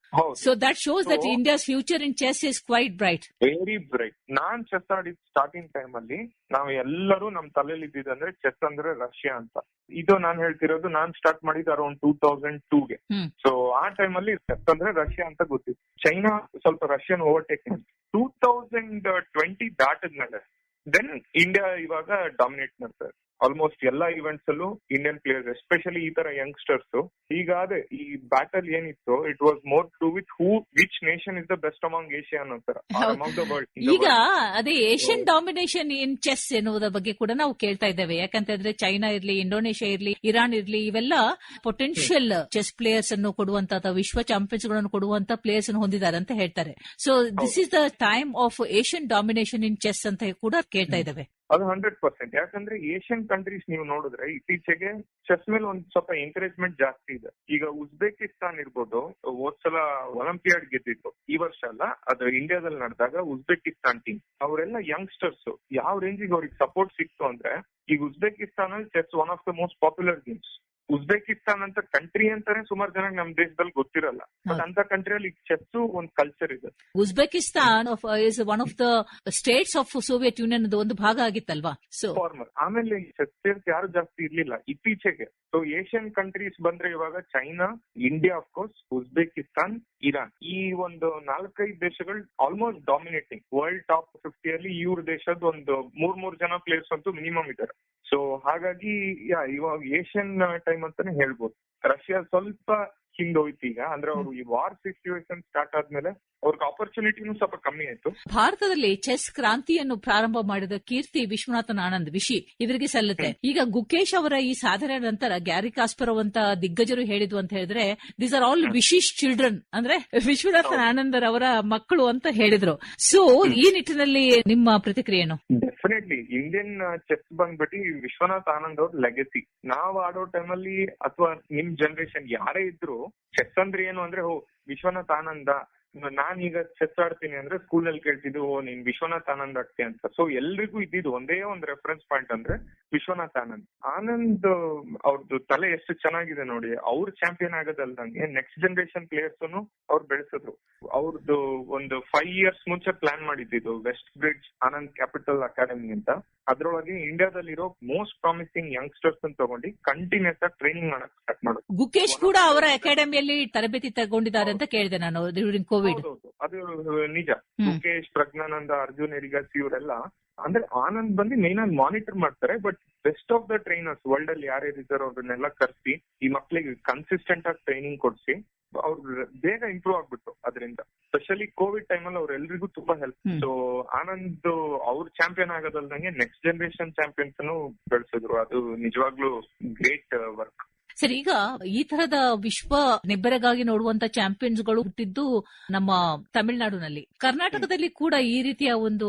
So that shows that India's future in chess is quite bright very bright non chess ಆಡಿದ ಸ್ಟಾರ್ಟಿಂಗ್ ಟೈಮ್ ಅಲ್ಲಿ ನಾವು ಎಲ್ಲರೂ ನಮ್ ತಲೆಯಲ್ಲಿ ಇದ್ದಿದ್ದಂದ್ರೆ ಚೆಸ್ ಅಂದ್ರೆ ರಷ್ಯಾ ಅಂತ. ಇದು ನಾನ್ ಹೇಳ್ತಿರೋದು ನಾನ್ ಸ್ಟಾರ್ಟ್ ಮಾಡಿದ್ದು ಅರೌಂಡ್ ಟೂ ತೌಸಂಡ್ ಟೂಗೆ. ಸೊ ಆ ಟೈಮ್ ಅಲ್ಲಿ ಚೆಸ್ ಅಂದ್ರೆ ರಷ್ಯಾ ಅಂತ ಗೊತ್ತಿತ್ತು. ಚೈನಾ ಸ್ವಲ್ಪ Russian overtake two thousand twenty ದಾಟದ್ಮೇಲೆ then India ಇವಾಗ ಡಾಮಿನೇಟ್ ಮಾಡ್ತಾರೆ ಆಲ್ಮೋಸ್ಟ್ ಎಲ್ಲಾ ಇವೆಂಟ್ಸ್ ಅಲ್ಲೂ ಇಂಡಿಯನ್ ಪ್ಲೇಯರ್ಸ್ ಎಸ್ಪೆಷಲಿ ಈ ತರ ಯಂಗ್ಸ್ಟರ್ಸ್ ಈಗ ಅದೇ ಈ ಬ್ಯಾಟಲ್ ಏನಿತ್ತು it was more to with who which nation is the best among Asia ಅನ್ನೋ ತರ. ಅಮಾಂಗ್ ದ ವರ್ಲ್ಡ್ ಈಗ ಅದೇ ಏಷ್ಯನ್ ಡಾಮಿನೇಷನ್ ಇನ್ ಚೆಸ್ ಎನ್ನುವುದರ ಬಗ್ಗೆ ಕೂಡ ನಾವು ಕೇಳ್ತಾ ಇದ್ದೇವೆ. ಯಾಕಂತಂದ್ರೆ ಚೈನಾ ಇರ್ಲಿ ಇಂಡೋನೇಷ್ಯಾ ಇರ್ಲಿ ಇರಾನ್ ಇರ್ಲಿ ಇವೆಲ್ಲ ಪೊಟೆನ್ಷಿಯಲ್ ಚೆಸ್ ಪ್ಲೇಯರ್ಸ್ ಅನ್ನು ಕೊಡುವಂತ ವಿಶ್ವ ಚಾಂಪಿಯನ್ಸ್ಗಳನ್ನು ಕೊಡುವಂತ ಪ್ಲೇಯರ್ಸ್ ಅನ್ನು ಹೊಂದಿದ್ದಾರೆ ಅಂತ ಹೇಳ್ತಾರೆ. So this is the time of Asian domination in chess ಅಂತ ಕೂಡ ಕೇಳ್ತಾ ಇದ್ದೇವೆ. ಅದು ಹಂಡ್ರೆಡ್ ಪರ್ಸೆಂಟ್ ಯಾಕಂದ್ರೆ ಏಷ್ಯನ್ ಕಂಟ್ರೀಸ್ ನೀವು ನೋಡಿದ್ರೆ ಇತ್ತೀಚೆಗೆ ಚೆಸ್ ಮೇಲೆ ಒಂದ್ ಸ್ವಲ್ಪ ಎಂಕರೇಜ್ಮೆಂಟ್ ಜಾಸ್ತಿ ಇದೆ. ಈಗ ಉಜ್ಬೇಕಿಸ್ತಾನ್ ಇರ್ಬೋದು, ಹೋದ್ಸಲ ಒಲಿಂಪಿಯಾಡ್ ಗೆದ್ದಿತ್ತು. ಈ ವರ್ಷ ಅಲ್ಲ, ಅದು ಇಂಡಿಯಾದಲ್ಲಿ ನಡೆದಾಗ ಉಜ್ಬೇಕಿಸ್ತಾನ್ ಟೀಮ್ ಅವರೆಲ್ಲ ಯಂಗ್ಸ್ಟರ್ಸ್ ಯಾವ ರೇಂಜಿಗೆ ಅವ್ರಿಗೆ ಸಪೋರ್ಟ್ ಸಿಕ್ತು ಅಂದ್ರೆ, ಈಗ Uzbekistan chess one of the most popular games Uzbekistan ಅಂತ ಕಂಟ್ರಿ ಅಂತಾನೆ ಸುಮಾರು ಜನ ನಮ್ ದೇಶದಲ್ಲಿ ಗೊತ್ತಿರಲ್ಲ. ಬಟ್ ಅಂತ ಕಂಟ್ರಿಯಲ್ಲಿ ಚೆಸ್ ಒಂದು ಕಲ್ಚರ್ ಇದೆ. Uzbekistan is one of the states of Soviet Union ಒಂದು ಭಾಗ ಆಗಿತ್ತಲ್ವಾ? ಸೊ ಫಾರ್ಮರ್ ಆಮೇಲೆ ಚೆಸ್ ಯಾರು ಜಾಸ್ತಿ ಇರ್ಲಿಲ್ಲ. ಇತ್ತೀಚೆಗೆ. ಸೊ ಏಷ್ಯನ್ ಕಂಟ್ರೀಸ್ ಬಂದ್ರೆ ಇವಾಗ China India of course Uzbekistan Iran ಈ ಒಂದು ನಾಲ್ಕೈದು ದೇಶಗಳು ಆಲ್ಮೋಸ್ಟ್ ಡಾಮಿನೇಟಿಂಗ್ ವರ್ಲ್ಡ್ ಟಾಪ್ ಫಿಫ್ಟಿಯಲ್ಲಿ ಇವ್ರ ದೇಶದ ಒಂದು ಮೂರ್ ಮೂರ್ ಜನ ಪ್ಲೇಯರ್ಸ್ ಅಂತೂ ಮಿನಿಮಮ್ ಇದ್ದಾರೆ ಸೊ ಹಾಗಾಗಿ ಇವಾಗ ಏಷ್ಯನ್ ಟೈಮ್ ಅಂತಾನೆ ಹೇಳ್ಬೋದು. ರಷ್ಯಾ ಸ್ವಲ್ಪ ಹಿಂದೋಯ್ತು ಈಗ. ಅಂದ್ರೆ ಅವರು ಈ ವಾರ್ ಸಿಚುವೇಶನ್ ಸ್ಟಾರ್ಟ್ ಆದ್ಮೇಲೆ ಅವ್ರಿಗೆ ಆಪರ್ಚುನಿಟಿನೂ ಸ್ವಲ್ಪ ಕಮ್ಮಿ ಆಯ್ತು. ಭಾರತದಲ್ಲಿ ಚೆಸ್ ಕ್ರಾಂತಿಯನ್ನು ಪ್ರಾರಂಭ ಮಾಡಿದ ಕೀರ್ತಿ ವಿಶ್ವನಾಥನ್ ಆನಂದ್ ವಿಶಿ ಇವರಿಗೆ ಸಲ್ಲುತ್ತೆ. ಈಗ ಗುಕೇಶ್ ಅವರ ಈ ಸಾಧನೆ ನಂತರ ಗ್ಯಾರಿ ಕಾಸ್ಪರವ್ ಅಂತ ದಿಗ್ಗಜರು ಹೇಳಿದ್ರು ಅಂತ ಹೇಳಿದ್ರೆ these are all Vishy's children ಅಂದ್ರೆ ವಿಶ್ವನಾಥನ್ ಆನಂದ್ ಅವರ ಮಕ್ಕಳು ಅಂತ ಹೇಳಿದ್ರು. ಸೊ ಈ ನಿಟ್ಟಿನಲ್ಲಿ ನಿಮ್ಮ ಪ್ರತಿಕ್ರಿಯೆ ಏನು? ಡೆಫಿನೆಟ್ಲಿ ಇಂಡಿಯನ್ ಚೆಸ್ ಬಂದ್ಬಿಟ್ಟು ವಿಶ್ವನಾಥ್ ಆನಂದ್ ಅವ್ರ ಲೆಗಸಿ ನಾವ್ ಆಡೋ ಟೈಮಲ್ಲಿ ಅಥವಾ ನಿಮ್ ಜನರೇಷನ್ ಯಾರೇ ಇದ್ರು ಚೆಸ್ ಅಂದ್ರೆ ಏನು ಅಂದ್ರೆ ಓ ವಿಶ್ವನಾಥ್ ಆನಂದ ನಾನೀಗ ಚೆಸ್ ಆಡ್ತೀನಿ ಅಂದ್ರೆ ಸ್ಕೂಲ್ ಅಲ್ಲಿ ಕೇಳ್ತಿದ್ದು, ಓ, ನೀನ್ ವಿಶ್ವನಾಥ್ ಆನಂದ್ ಆಡ್ತಿ ಅಂತ. ಸೊ ಎಲ್ರಿಗೂ ಇದ್ದಿದ್ದು ಒಂದೇ ಒಂದ್ ರೆಫರೆನ್ಸ್ ಪಾಯಿಂಟ್ ಅಂದ್ರೆ ವಿಶ್ವನಾಥ್ ಆನಂದ್. ಆನಂದ್ ಅವ್ರದ್ದು ತಲೆ ಎಷ್ಟು ಚೆನ್ನಾಗಿದೆ ನೋಡಿ, ಅವ್ರು ಚಾಂಪಿಯನ್ ಆಗೋದಲ್ದಂಗೆ ನೆಕ್ಸ್ಟ್ ಜನರೇಷನ್ ಪ್ಲೇಯರ್ಸ್ ಅವ್ರು ಬೆಳೆಸಿದ್ರು. ಅವ್ರದ್ದು ಒಂದು ಫೈವ್ ಇಯರ್ಸ್ ಮುಂಚೆ ಪ್ಲಾನ್ ಮಾಡಿದ್ದು West Bridge Anand Capital Academy ಅಂತ. ಅದ್ರೊಳಗೆ ಇಂಡಿಯಾದಲ್ಲಿರೋ ಮೋಸ್ಟ್ ಪ್ರಾಮಿಸಿಂಗ್ ಯಂಗ್ಸ್ಟರ್ಸ್ ಅನ್ನು ತಗೊಂಡು ಕಂಟಿನ್ಯೂಸ್ ಆಗಿ ಟ್ರೈನಿಂಗ್ ಮಾಡಕ್ ಸ್ಟಾರ್ಟ್ ಮಾಡೋದು ಗುಕೇಶ್ ಕೂಡ ಅವರ ಅಕಾಡೆಮಿಯಲ್ಲಿ ತರಬೇತಿ ತಗೊಂಡಿದ್ದಾರೆ ಅಂತ ಕೇಳಿದೆ ನಾನು. ಕೋವಿಡ್. ಅದು ನಿಜ. ಮುಖೇಶ್ ಪ್ರಜ್ಞಾನಂದ ಅರ್ಜುನ್ ಎರಿಗಸ್ ಇವರೆಲ್ಲ ಅಂದ್ರೆ ಆನಂದ್ ಬಂದು ಮೇನ್ ಆಗಿ ಮಾನಿಟರ್ ಮಾಡ್ತಾರೆ but best of the trainers world ಅಲ್ಲಿ ಯಾರ್ಯಾರು ಇದ್ದಾರೋ ಅವ್ರನ್ನೆಲ್ಲ ಕರ್ಸಿ ಈ ಮಕ್ಳಿಗೆ ಕನ್ಸಿಸ್ಟೆಂಟ್ ಆಗಿ ಟ್ರೈನಿಂಗ್ ಕೊಡ್ಸಿ ಅವ್ರ ಬೇಗ ಇಂಪ್ರೂವ್ ಆಗ್ಬಿಟ್ಟು ಅದರಿಂದ. ಸ್ಪೆಷಲಿ ಕೋವಿಡ್ ಟೈಮಲ್ಲಿ ಅವ್ರೆಲ್ರಿಗೂ ತುಂಬಾ ಹೆಲ್ಪ್. ಸೊ ಆನಂದ್ ಅವ್ರ ಚಾಂಪಿಯನ್ ಆಗೋದಲ್ದಂಗೆ ನೆಕ್ಸ್ಟ್ ಜನರೇಷನ್ ಚಾಂಪಿಯನ್ಸ್ ಬೆಳೆಸಿದ್ರು. ಅದು ನಿಜವಾಗ್ಲೂ ಗ್ರೇಟ್ ವರ್ಕ್ ಸರಿ ಈಗ ಈ ತರದ ವಿಶ್ವ ನಿಬ್ಬರಗಾಗಿ ನೋಡುವಂತ ಚಾಂಪಿಯನ್ಸ್ಗಳು ಹುಟ್ಟಿದ್ದು ನಮ್ಮ ತಮಿಳುನಾಡಿನಲ್ಲಿ. ಕರ್ನಾಟಕದಲ್ಲಿ ಕೂಡ ಈ ರೀತಿಯ ಒಂದು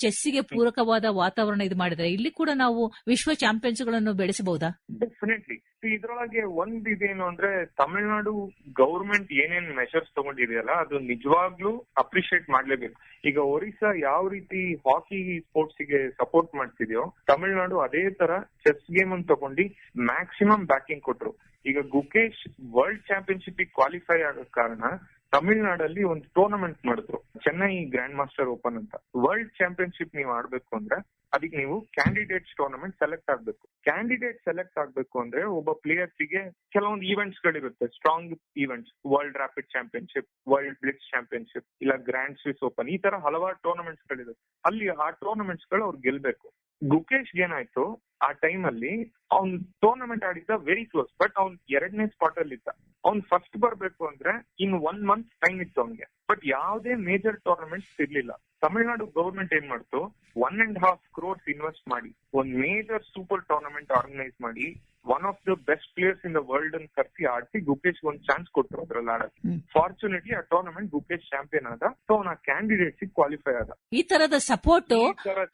ಚೆಸ್ಸಿಗೆ ಪೂರಕವಾದ ವಾತಾವರಣ ಇದು ಮಾಡಿದ್ರೆ ಇಲ್ಲಿ ಕೂಡ ನಾವು ವಿಶ್ವ ಚಾಂಪಿಯನ್ಸ್ಗಳನ್ನು ಬೆಳೆಸಬಹುದಾ ಡೆಫಿನೆಟ್ಲಿ ಇದ್ರೊಳಗೆ ಒಂದ್ ಇದೇನು ಅಂದ್ರೆ ತಮಿಳ್ನಾಡು ಗೌರ್ಮೆಂಟ್ ಏನೇನ್ ಮೆಷರ್ಸ್ ತಗೊಂಡಿದೆಯಲ್ಲ ಅದು ನಿಜವಾಗ್ಲೂ ಅಪ್ರಿಶಿಯೇಟ್ ಮಾಡ್ಲೇಬೇಕು. ಈಗ ಒರಿಸ್ಸಾ ಯಾವ ರೀತಿ ಹಾಕಿ ಸ್ಪೋರ್ಟ್ಸ್ಗೆ ಸಪೋರ್ಟ್ ಮಾಡ್ತಿದ್ಯೋ ತಮಿಳ್ನಾಡು ಅದೇ ತರ ಚೆಸ್ ಗೇಮ್ ಅನ್ನು ತಗೊಂಡು ಮ್ಯಾಕ್ಸಿಮಮ್ ಬ್ಯಾಕಿಂಗ್ ಕೊಟ್ರು. ಈಗ ಗುಕೇಶ್ ವರ್ಲ್ಡ್ ಚಾಂಪಿಯನ್ಶಿಪ್ ಕ್ವಾಲಿಫೈ ಆಗೋ ಕಾರಣ ತಮಿಳ್ನಾಡಲ್ಲಿ ಒಂದು ಟೂರ್ನಮೆಂಟ್ ಮಾಡಿದ್ರು. ಚೆನ್ನೈ ಗ್ರ್ಯಾಂಡ್ ಮಾಸ್ಟರ್ ಓಪನ್ ಅಂತ. ವರ್ಲ್ಡ್ ಚಾಂಪಿಯನ್ಶಿಪ್ ನೀವು ಆಡ್ಬೇಕು ಅಂದ್ರೆ ಅದಕ್ಕೆ ನೀವು ಕ್ಯಾಂಡಿಡೇಟ್ಸ್ ಟೂರ್ನಮೆಂಟ್ ಸೆಲೆಕ್ಟ್ ಆಗ್ಬೇಕು. ಕ್ಯಾಂಡಿಡೇಟ್ ಸೆಲೆಕ್ಟ್ ಆಗ್ಬೇಕು ಅಂದ್ರೆ ಒಬ್ಬ ಪ್ಲೇಯರ್ಸ್ಗೆ ಕೆಲವೊಂದು events ಗಳಿರುತ್ತೆ. Strong events world rapid championship world blitz championship ಇಲ್ಲ ಗ್ರ್ಯಾಂಡ್ ಸ್ವಿಸ್ ಓಪನ್ ಈ ತರ ಹಲವಾರು ಟೂರ್ನಮೆಂಟ್ಸ್ ಗಳಿರುತ್ತೆ ಅಲ್ಲಿ ಆ ಟೂರ್ನಮೆಂಟ್ಸ್ಗಳು ಅವ್ರು ಗೆಲ್ಬೇಕು. ಗುಕೇಶ್ ಏನಾಯ್ತು, ಆ ಟೈಮ್ ಅಲ್ಲಿ ಅವ್ನ್ ಟೂರ್ನಮೆಂಟ್ ಆಡಿದ್ದ ವೆರಿ ಕ್ಲೋಸ್ ಬಟ್ ಅವ್ನ್ ಎರಡನೇ ಸ್ಪಾಟ್ ಅಲ್ಲಿ ಇದ್ದ. ಅವ್ನ್ ಫಸ್ಟ್ ಬರ್ಬೇಕು ಅಂದ್ರೆ ಇನ್ ಒನ್ ಮಂತ್ ಟೈಮ್ ಇತ್ತು ಅವ್ನಿಗೆ. ಬಟ್ ಯಾವುದೇ ಮೇಜರ್ ಟೂರ್ನಮೆಂಟ್ ಇರ್ಲಿಲ್ಲ. ತಮಿಳುನಾಡು ಗವರ್ಮೆಂಟ್ ಏನ್ ಮಾಡ್ತು one and half crores invest ಮಾಡಿ, ಒಂದ್ ಮೇಜರ್ ಸೂಪರ್ ಟೂರ್ನಮೆಂಟ್ ಆರ್ಗನೈಸ್ ಮಾಡಿ one of the best players in the world ಅನ್ ಕರ್ಸಿ ಆಡಿಸಿ ಗುಕೇಶ್ ಒಂದ್ ಚಾನ್ಸ್ ಕೊಟ್ರು ಅದ್ರಲ್ಲಿ ಆಡಕ್ಕೆ. ಫಾರ್ಚುನೇಟ್ಲಿ ಆ ಟೂರ್ನಮೆಂಟ್ ಗುಕೇಶ್ ಚಾಂಪಿಯನ್ ಆದ. ಸೊ ಅವ್ನ ಕ್ಯಾಂಡಿಡೇಟ್ಸ್ ಕ್ವಾಲಿಫೈ ಆದ. ಈ ತರದ ಸಪೋರ್ಟ್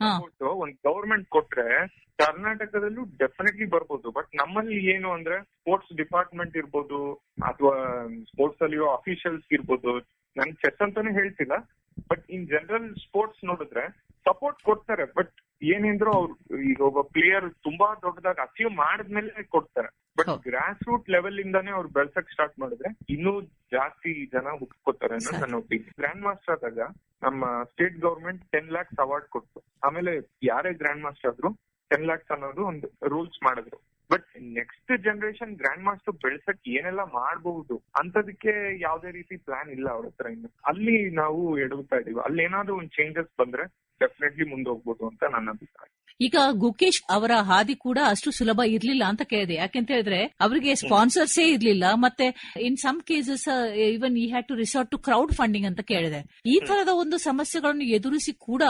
ಸಪೋರ್ಟ್ ಒಂದ್ ಗವರ್ಮೆಂಟ್ ಕೊಟ್ರೆ ಕರ್ನಾಟಕದಲ್ಲೂ ಡೆಫಿನೆಟ್ಲಿ ಬರ್ಬೋದು. ಬಟ್ ನಮ್ಮಲ್ಲಿ ಏನು ಅಂದ್ರೆ ಸ್ಪೋರ್ಟ್ಸ್ ಡಿಪಾರ್ಟ್ಮೆಂಟ್ ಇರ್ಬೋದು ಅಥವಾ ಸ್ಪೋರ್ಟ್ಸ್ ಅಲ್ಲಿ ಅಫಿಷಿಯಲ್ಸ್ ಇರ್ಬೋದು. ನನ್ ಚೆಸ್ ಅಂತಾನೆ ಹೇಳ್ತಿಲ್ಲ. ಬಟ್ ಇನ್ ಜನರಲ್ ಸ್ಪೋರ್ಟ್ಸ್ ನೋಡಿದ್ರೆ ಸಪೋರ್ಟ್ ಕೊಡ್ತಾರೆ. ಬಟ್ ಏನೇಂದ್ರು ಅವ್ರು ಈಗ ಒಬ್ಬ ಪ್ಲೇಯರ್ ತುಂಬಾ ದೊಡ್ಡದಾಗಿ ಅಚೀವ್ ಮಾಡಿದ್ಮೇಲೆ ಕೊಡ್ತಾರೆ. ಬಟ್. ಗ್ರಾಸ್ ರೂಟ್ ಲೆವೆಲ್ ಇಂದಾನೆ ಅವ್ರು ಬೆಳ್ಸಕ್ ಸ್ಟಾರ್ಟ್ ಮಾಡಿದ್ರೆ ಇನ್ನೂ ಜಾಸ್ತಿ ಜನ ಹುಟ್ಕೋತಾರೆ ಅನ್ನೋದು. ನನ್ನ ಒಪಿನಿಯನ್ ಗ್ರ್ಯಾಂಡ್ ಮಾಸ್ಟರ್ ಆದಾಗ ನಮ್ಮ state government ten lakhs award ಕೊಟ್ಟು ಆಮೇಲೆ ಯಾರೇ ಗ್ರ್ಯಾಂಡ್ ಮಾಸ್ಟರ್ ಆದ್ರು ಟೆನ್ ಲ್ಯಾಕ್ಸ್ ಅನ್ನೋದು ಒಂದು ರೂಲ್ಸ್ ಮಾಡಿದ್ರು. But next generation grand master ಬೆಳ್ಸಕ್ ಏನೆಲ್ಲ ಮಾಡಬಹುದು ಅಂತದಕ್ಕೆ ಯಾವ್ದೇ ರೀತಿ ಪ್ಲಾನ್ ಇಲ್ಲ ಅವ್ರ ಹತ್ರ ಇನ್ನು. ಅಲ್ಲಿ ನಾವು ಎಡಗುತ್ತಾ ಇದೀವಿ ಅಲ್ಲಿ ಏನಾದ್ರು ಒಂದು ಚೇಂಜಸ್ ಬಂದ್ರೆ ಡೆಫಿನೆಟ್ಲಿ ಮುಂದೆ ಹೋಗ್ಬೋದು ಅಂತ ನನ್ನ ಅಭಿಪ್ರಾಯ. ಈಗ ಗುಕೇಶ್ ಅವರ ಹಾದಿ ಕೂಡ ಅಷ್ಟು ಸುಲಭ ಇರ್ಲಿಲ್ಲ ಅಂತ ಕೇಳಿದೆ. ಯಾಕೆಂತ ಹೇಳಿದ್ರೆ ಅವರಿಗೆ ಸ್ಪಾನ್ಸರ್ಸೇ ಇರ್ಲಿಲ್ಲ. ಮತ್ತೆ ಇನ್ some cases even he had to resort to crowd funding ಅಂತ ಕೇಳಿದೆ. ಈ ತರದ ಒಂದು ಸಮಸ್ಯೆಗಳನ್ನು ಎದುರಿಸಿ ಕೂಡ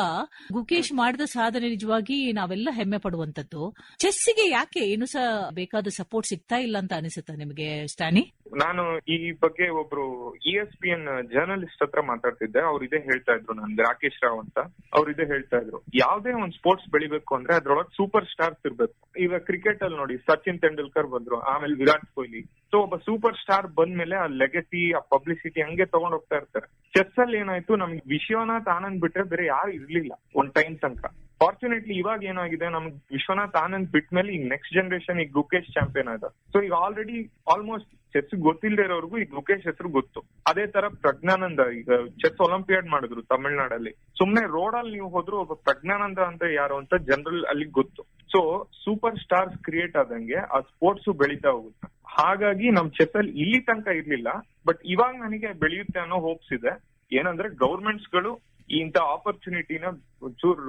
ಗುಕೇಶ್ ಮಾಡಿದ ಸಾಧನೆ ನಿಜವಾಗಿ ನಾವೆಲ್ಲ ಹೆಮ್ಮೆ ಪಡುವಂತದ್ದು ಚೆಸ್ಸಿಗೆ ಯಾಕೆ ಏನು ಸಹ ಬೇಕಾದ ಸಪೋರ್ಟ್ ಸಿಗ್ತಾ ಇಲ್ಲ ಅಂತ ಅನಿಸುತ್ತಾ ನಿಮಗೆ ಸ್ಟಾನಿ ನಾನು ಈ ಬಗ್ಗೆ ಒಬ್ರು E S P N journalist ಹತ್ರ ಮಾತಾಡ್ತಿದ್ದೆ. ಅವ್ರು ಇದೇ ಹೇಳ್ತಾ ಇದ್ರು ನನ್ಗೆ ರಾಕೇಶ್ ರಾವ್ ಅಂತ. ಅವ್ರು ಇದೇ ಹೇಳ್ತಾ ಇದ್ರು. ಯಾವ್ದೇ ಒಂದ್ ಸ್ಪೋರ್ಟ್ಸ್ ಬೆಳಿಬೇಕು ಅಂದ್ರೆ ಅದ್ರೊಳಗೆ ಸೂಪರ್ ಸ್ಟಾರ್ಸ್ ಇರ್ಬೇಕು. ಈಗ ಕ್ರಿಕೆಟ್ ಅಲ್ಲಿ ನೋಡಿ, ಸಚಿನ್ ತೆಂಡೂಲ್ಕರ್ ಬಂದ್ರು, ಆಮೇಲೆ ವಿರಾಟ್ ಕೊಹ್ಲಿ. ಸೊ ಒಬ್ಬ ಸೂಪರ್ ಸ್ಟಾರ್ ಬಂದ್ಮೇಲೆ ಆ ಲೆಗಸಿ ಆ ಪಬ್ಲಿಸಿಟಿ ಹಂಗೆ ತಗೊಂಡ್ ಹೋಗ್ತಾ ಇರ್ತಾರೆ. ಚೆಸ್ ಅಲ್ಲಿ ಏನಾಯ್ತು, ನಮ್ಗೆ ವಿಶ್ವನಾಥ್ ಆನಂದ್ ಬಿಟ್ರೆ ಬೇರೆ ಯಾರು ಇರ್ಲಿಲ್ಲ, ಒಂದ್ ಟೈಮ್ ತನಕ. ಫಾರ್ಚುನೇಟ್ಲಿ ಇವಾಗ ಏನಾಗಿದೆ ನಮ್ಗೆ ವಿಶ್ವನಾಥ್ ಆನಂದ್ ಬಿಟ್ಮೇಲೆ ಈಗ ನೆಕ್ಸ್ಟ್ ಜನರೇಷನ್ ಈಗ ಗುಕೇಶ್ ಚಾಂಪಿಯನ್ ಆದ. ಸೊ ಈಗ ಆಲ್ರೆಡಿ ಆಲ್ಮೋಸ್ಟ್ ಚೆಸ್ ಗೊತ್ತಿಲ್ಲದೆ ಇರೋರ್ಗೂ ಈಗ ಗುಕೇಶ್ ಹೆಸರು ಗೊತ್ತು. ಅದೇ ತರ ಪ್ರಜ್ಞಾನಂದ, ಈಗ ಚೆಸ್ ಒಲಿಂಪಿಯಾಡ್ ಮಾಡಿದ್ರು ತಮಿಳ್ನಾಡಲ್ಲಿ. ಸುಮ್ನೆ ರೋಡ್ ಅಲ್ಲಿ ನೀವು ಹೋದ್ರು ಒಬ್ಬ ಪ್ರಜ್ಞಾನಂದ ಅಂತ ಯಾರು ಅಂತ ಜನರಲ್ ಅಲ್ಲಿ ಗೊತ್ತು. ಸೊ ಸೂಪರ್ ಸ್ಟಾರ್ಸ್ ಕ್ರಿಯೇಟ್ ಆದಂಗೆ ಆ ಸ್ಪೋರ್ಟ್ಸ್ ಬೆಳೀತಾ ಹೋಗುತ್ತೆ. ಹಾಗಾಗಿ ನಮ್ ಚೆಸ್ ಅಲ್ಲಿ ಇಲ್ಲಿ ತನಕ ಇರ್ಲಿಲ್ಲ ಬಟ್ ಇವಾಗ ನನಗೆ ಬೆಳೆಯುತ್ತೆ ಅನ್ನೋ ಹೋಪ್ಸ್ ಇದೆ. ಏನಂದ್ರೆ ಗೌರ್ಮೆಂಟ್ಸ್ಗಳು ಇಂತ ಆಪರ್ಚುನಿಟಿನ ಒಂಚೂರ್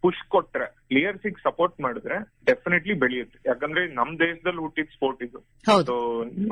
ಪುಷ್ ಕೊಟ್ರೆ ಪ್ಲೇಯರ್ಸ್ ಸಪೋರ್ಟ್ ಮಾಡಿದ್ರೆ ಡೆಫಿನೆಟ್ಲಿ ಬೆಳೆಯುತ್ತೆ. ಯಾಕಂದ್ರೆ ನಮ್ ದೇಶದಲ್ಲಿ ಹುಟ್ಟಿದ ಸ್ಪೋರ್ಟ್ ಇದು. ಸೊ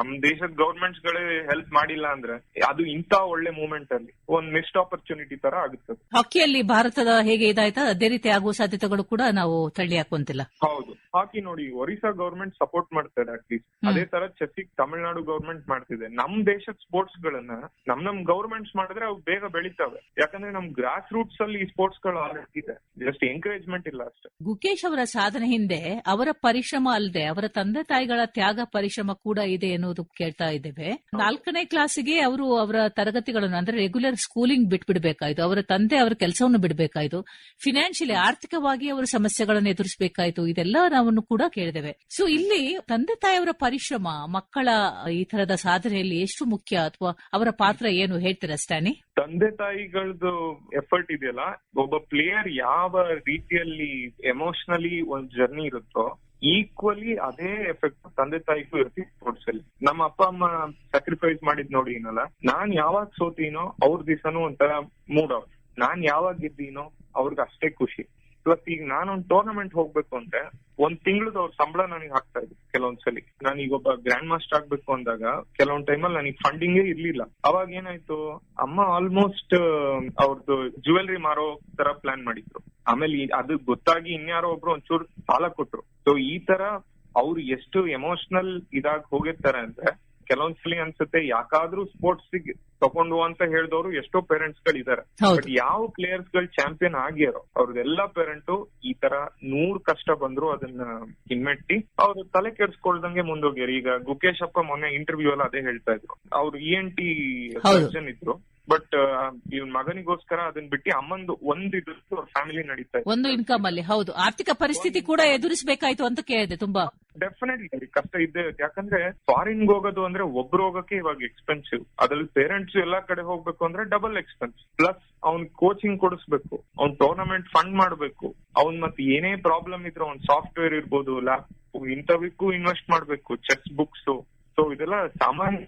ನಮ್ ದೇಶದ ಗವರ್ಮೆಂಟ್ಸ್ ಗಳೇ ಹೆಲ್ಪ್ ಮಾಡಿಲ್ಲ ಅಂದ್ರೆ ಅದು ಇಂತ ಒಳ್ಳೆ ಮೂಮೆಂಟ್ ಅಲ್ಲಿ ಒಂದ್ ಮಿಸ್ಡ್ ಆಪರ್ಚುನಿಟಿ ತರ ಆಗುತ್ತೆ. ಹಾಕಿಯಲ್ಲಿ ಭಾರತದ ಹೇಗೆ ಇದಾಯ್ತಾ? ಅದೇ ರೀತಿ ಆಗುವ ಸಾಧ್ಯತೆಗಳು ಕೂಡ ನಾವು ತಳ್ಳಿ ಹಾಕುವಂತಿಲ್ಲ. ಹೌದು. ಹಾಕಿ ನೋಡಿ ಒರಿಸ್ಸಾ ಗವರ್ಮೆಂಟ್ ಸಪೋರ್ಟ್ ಮಾಡ್ತಾರೆ ಅಟ್ಲೀಸ್ಟ್ ಅದೇ ತರ ಚೆಸ್ಸಿಗ್ ತಮಿಳ್ನಾಡು ಗವರ್ಮೆಂಟ್ ಮಾಡ್ತಿದೆ. ನಮ್ ದೇಶದ ಸ್ಪೋರ್ಟ್ಸ್ ಗಳನ್ನ ನಮ್ ನಮ್ ಗವರ್ಮೆಂಟ್ಸ್ ಮಾಡಿದ್ರೆ ಅವು ಬೇಗ ಬೆಳಿತಾವೆ. ಯಾಕಂದ್ರೆ ನಮ್ ಗ್ರಾಸ್ ರೂಟ್ಸ್ ಅಲ್ಲಿ ಈ ಸ್ಪೋರ್ಟ್ಸ್ಗಳು ಆಲ್ರೆಡಿ ಇದೆ ಜಸ್ಟ್ ಎಂಕರೇಜ್ಮೆಂಟ್ ಇಲ್ಲ ಗುಕೇಶ್ ಅವರ ಸಾಧನೆ ಹಿಂದೆ ಅವರ ಪರಿಶ್ರಮ ಅಲ್ಲದೆ ಅವರ ತಂದೆ ತಾಯಿಗಳ ತ್ಯಾಗ ಪರಿಶ್ರಮ ಕೂಡ ಇದೆ ಎನ್ನುವುದು ಕೇಳ್ತಾ ಇದ್ದೇವೆ. ನಾಲ್ಕನೇ ಕ್ಲಾಸಿಗೆ ಅವರು ಅವರ ತರಗತಿಗಳನ್ನು ಅಂದ್ರೆ ರೆಗ್ಯುಲರ್ ಸ್ಕೂಲಿಂಗ್ ಬಿಟ್ಬಿಡ್ಬೇಕಾಯ್ತು. ಅವರ ತಂದೆ ಅವರ ಕೆಲಸವನ್ನು ಬಿಡಬೇಕಾಯ್ತು. ಫಿನಾನ್ಷಿಯಲಿ ಆರ್ಥಿಕವಾಗಿ ಅವರ ಸಮಸ್ಯೆಗಳನ್ನು ಎದುರಿಸಬೇಕಾಯ್ತು. ಇದೆಲ್ಲ ನಾವನ್ನು ಕೂಡ ಕೇಳಿದ್ದೇವೆ. ಸೊ ಇಲ್ಲಿ ತಂದೆ ತಾಯಿಯವರ ಪರಿಶ್ರಮ ಮಕ್ಕಳ ಈ ತರದ ಸಾಧನೆಯಲ್ಲಿ ಎಷ್ಟು ಮುಖ್ಯ ಅಥವಾ ಅವರ ಪಾತ್ರ ಏನು ಹೇಳ್ತೀರಾ ಸ್ಟ್ಯಾನಿ? ತಂದೆ ತಾಯಿಗಳದ್ದು ಎಫರ್ಟ್ ಇದೆಯಲ್ಲ ಒಬ್ಬ ಪ್ಲೇಯರ್ ಯಾವ ರೀತಿಯಲ್ಲಿ ಎಮೋಷನಲಿ ಒಂದ್ ಜರ್ನಿ ಇರುತ್ತೋ ಈಕ್ವಲಿ ಅದೇ ಎಫೆಕ್ಟ್ ತಂದೆ ತಾಯಿಗೂ ಇರುತ್ತೆ ಸ್ಪೋರ್ಟ್ಸ್ ಅಲ್ಲಿ. ನಮ್ಮ ಅಪ್ಪ, ಅಮ್ಮ ಸ್ಯಾಕ್ರಿಫೈಸ್ ಮಾಡಿದ್ ನೋಡಿ ಏನಲ್ಲ, ನಾನ್ ಯಾವಾಗ ಸೋತೀನೋ ಅವ್ರ ದಿವಸನೂ ಒಂಥರ ಮೂಡ್ ಆಫ್ ನಾನ್ ಯಾವಾಗ ಗೆದ್ದೀನೋ ಅವ್ರಿಗೆ ಅಷ್ಟೇ ಖುಷಿ. ಪ್ಲಸ್ ಈಗ ನಾನೊಂದ್ ಟೂರ್ನಮೆಂಟ್ ಹೋಗ್ಬೇಕು ಅಂದ್ರೆ ಒಂದ್ ತಿಂಗಳದ ಅವ್ರ ಸಂಬಳ ನನಗೆ ಹಾಕ್ತಾ ಇದ್ರು ಕೆಲವೊಂದ್ಸಲಿ. ನಾನು ಈಗ ಒಬ್ಬ ಗ್ರ್ಯಾಂಡ್ ಮಾಸ್ಟರ್ ಆಗ್ಬೇಕು ಅಂದಾಗ ಕೆಲವೊಂದ್ ಟೈಮಲ್ಲಿ ನನಗೆ ಫಂಡಿಂಗೇ ಇರ್ಲಿಲ್ಲ. ಅವಾಗ ಏನಾಯ್ತು, ಅಮ್ಮ ಆಲ್ಮೋಸ್ಟ್ ಅವ್ರದ್ದು ಜ್ಯುವೆಲ್ರಿ ಮಾರೋ ತರ ಪ್ಲಾನ್ ಮಾಡಿದ್ರು. ಆಮೇಲೆ ಅದು ಗೊತ್ತಾಗಿ ಇನ್ಯಾರೋ ಒಬ್ರು ಒಂಚೂರು ಸಾಲ ಕೊಟ್ರು. ಸೊ ಈ ತರ ಅವ್ರು ಎಷ್ಟು ಎಮೋಷನಲ್ ಇದಾಗಿ ಹೋಗಿರ್ತಾರೆ ಅಂದ್ರೆ ಕೆಲವೊಂದ್ಸಲಿ ಅನ್ಸುತ್ತೆ ಯಾಕಾದ್ರೂ ಸ್ಪೋರ್ಟ್ಸ್ ತಗೊಂಡು ಅಂತ ಹೇಳಿದವರು ಎಷ್ಟೋ ಪೇರೆಂಟ್ಸ್ ಗಳಿದ್ದಾರೆ. ಬಟ್ ಯಾವ ಪ್ಲೇಯರ್ಸ್ಗಳು ಚಾಂಪಿಯನ್ ಆಗ್ಯಾರೋ ಅವ್ರದ್ದೆಲ್ಲ ಪೇರೆಂಟ್ ಈ ತರ ನೂರ್ ಕಷ್ಟ ಬಂದ್ರು ಅದನ್ನ ಹಿಮ್ಮೆಟ್ಟಿ ಅವ್ರು ತಲೆ ಕೆಡ್ಸ್ಕೊಳ್ದಂಗೆ ಮುಂದೋಗ್ಯಾರ. ಈಗ ಗುಕೇಶ್ ಅಪ್ಪ ಮೊನ್ನೆ ಇಂಟರ್ವ್ಯೂ ಅಲ್ಲಿ ಅದೇ ಹೇಳ್ತಾ ಇದ್ರು. ಅವ್ರು ಇ ಎನ್ ಟಿ ಸರ್ಜನ್ ಇದ್ರು. ಬಟ್ ಇವನ್ ಮಗನಿಗೋಸ್ಕರ ಅದನ್ನ ಬಿಟ್ಟು ಅಮ್ಮಂದು ಒಂದು ಇದು ಫ್ಯಾಮಿಲಿ ನಡೀತಾ ಇದೆ. ಒಂದು ಇನ್ಕಮ್ ಅಲ್ಲಿ ಹೌದು. ಆರ್ಥಿಕ ಪರಿಸ್ಥಿತಿ ಕೂಡ ಎದುರಿಸಬೇಕಾಯ್ತು ಅಂತ ಕೇಳಿದೆ ತುಂಬಾ. ಡೆಫಿನೆಟ್ಲಿ ಕಷ್ಟ ಇದ್ದೇ ಯಾಕಂದ್ರೆ ಫಾರಿನ್ ಹೋಗೋದು ಅಂದ್ರೆ ಒಬ್ರು ಹೋಗಕ್ಕೆ ಇವಾಗ ಎಕ್ಸ್ಪೆನ್ಸಿವ್ ಅದ್ರಲ್ಲಿ ಪೇರೆಂಟ್ಸ್ ಎಲ್ಲಾ ಕಡೆ ಹೋಗ್ಬೇಕು ಅಂದ್ರೆ ಡಬಲ್ ಎಕ್ಸ್ಪೆನ್ಸ್ ಪ್ಲಸ್ ಅವ್ನ್ ಕೋಚಿಂಗ್ ಕೊಡಿಸ್ಬೇಕು. ಅವ್ನ್ ಟೂರ್ನಮೆಂಟ್ ಫಂಡ್ ಮಾಡ್ಬೇಕು. ಅವ್ನ್ ಮತ್ತೆ ಏನೇ ಪ್ರಾಬ್ಲಮ್ ಇದ್ರೆ ಅವ್ನ್ ಸಾಫ್ಟ್ವೇರ್ ಇರ್ಬೋದು ಲ್ಯಾಪ್ ಇಂಥವಕ್ಕೂ ಇನ್ವೆಸ್ಟ್ ಮಾಡ್ಬೇಕು ಚೆಕ್ ಬುಕ್ಸ್ ಸೊ ಇದೆಲ್ಲ ಸಾಮಾನ್ಯ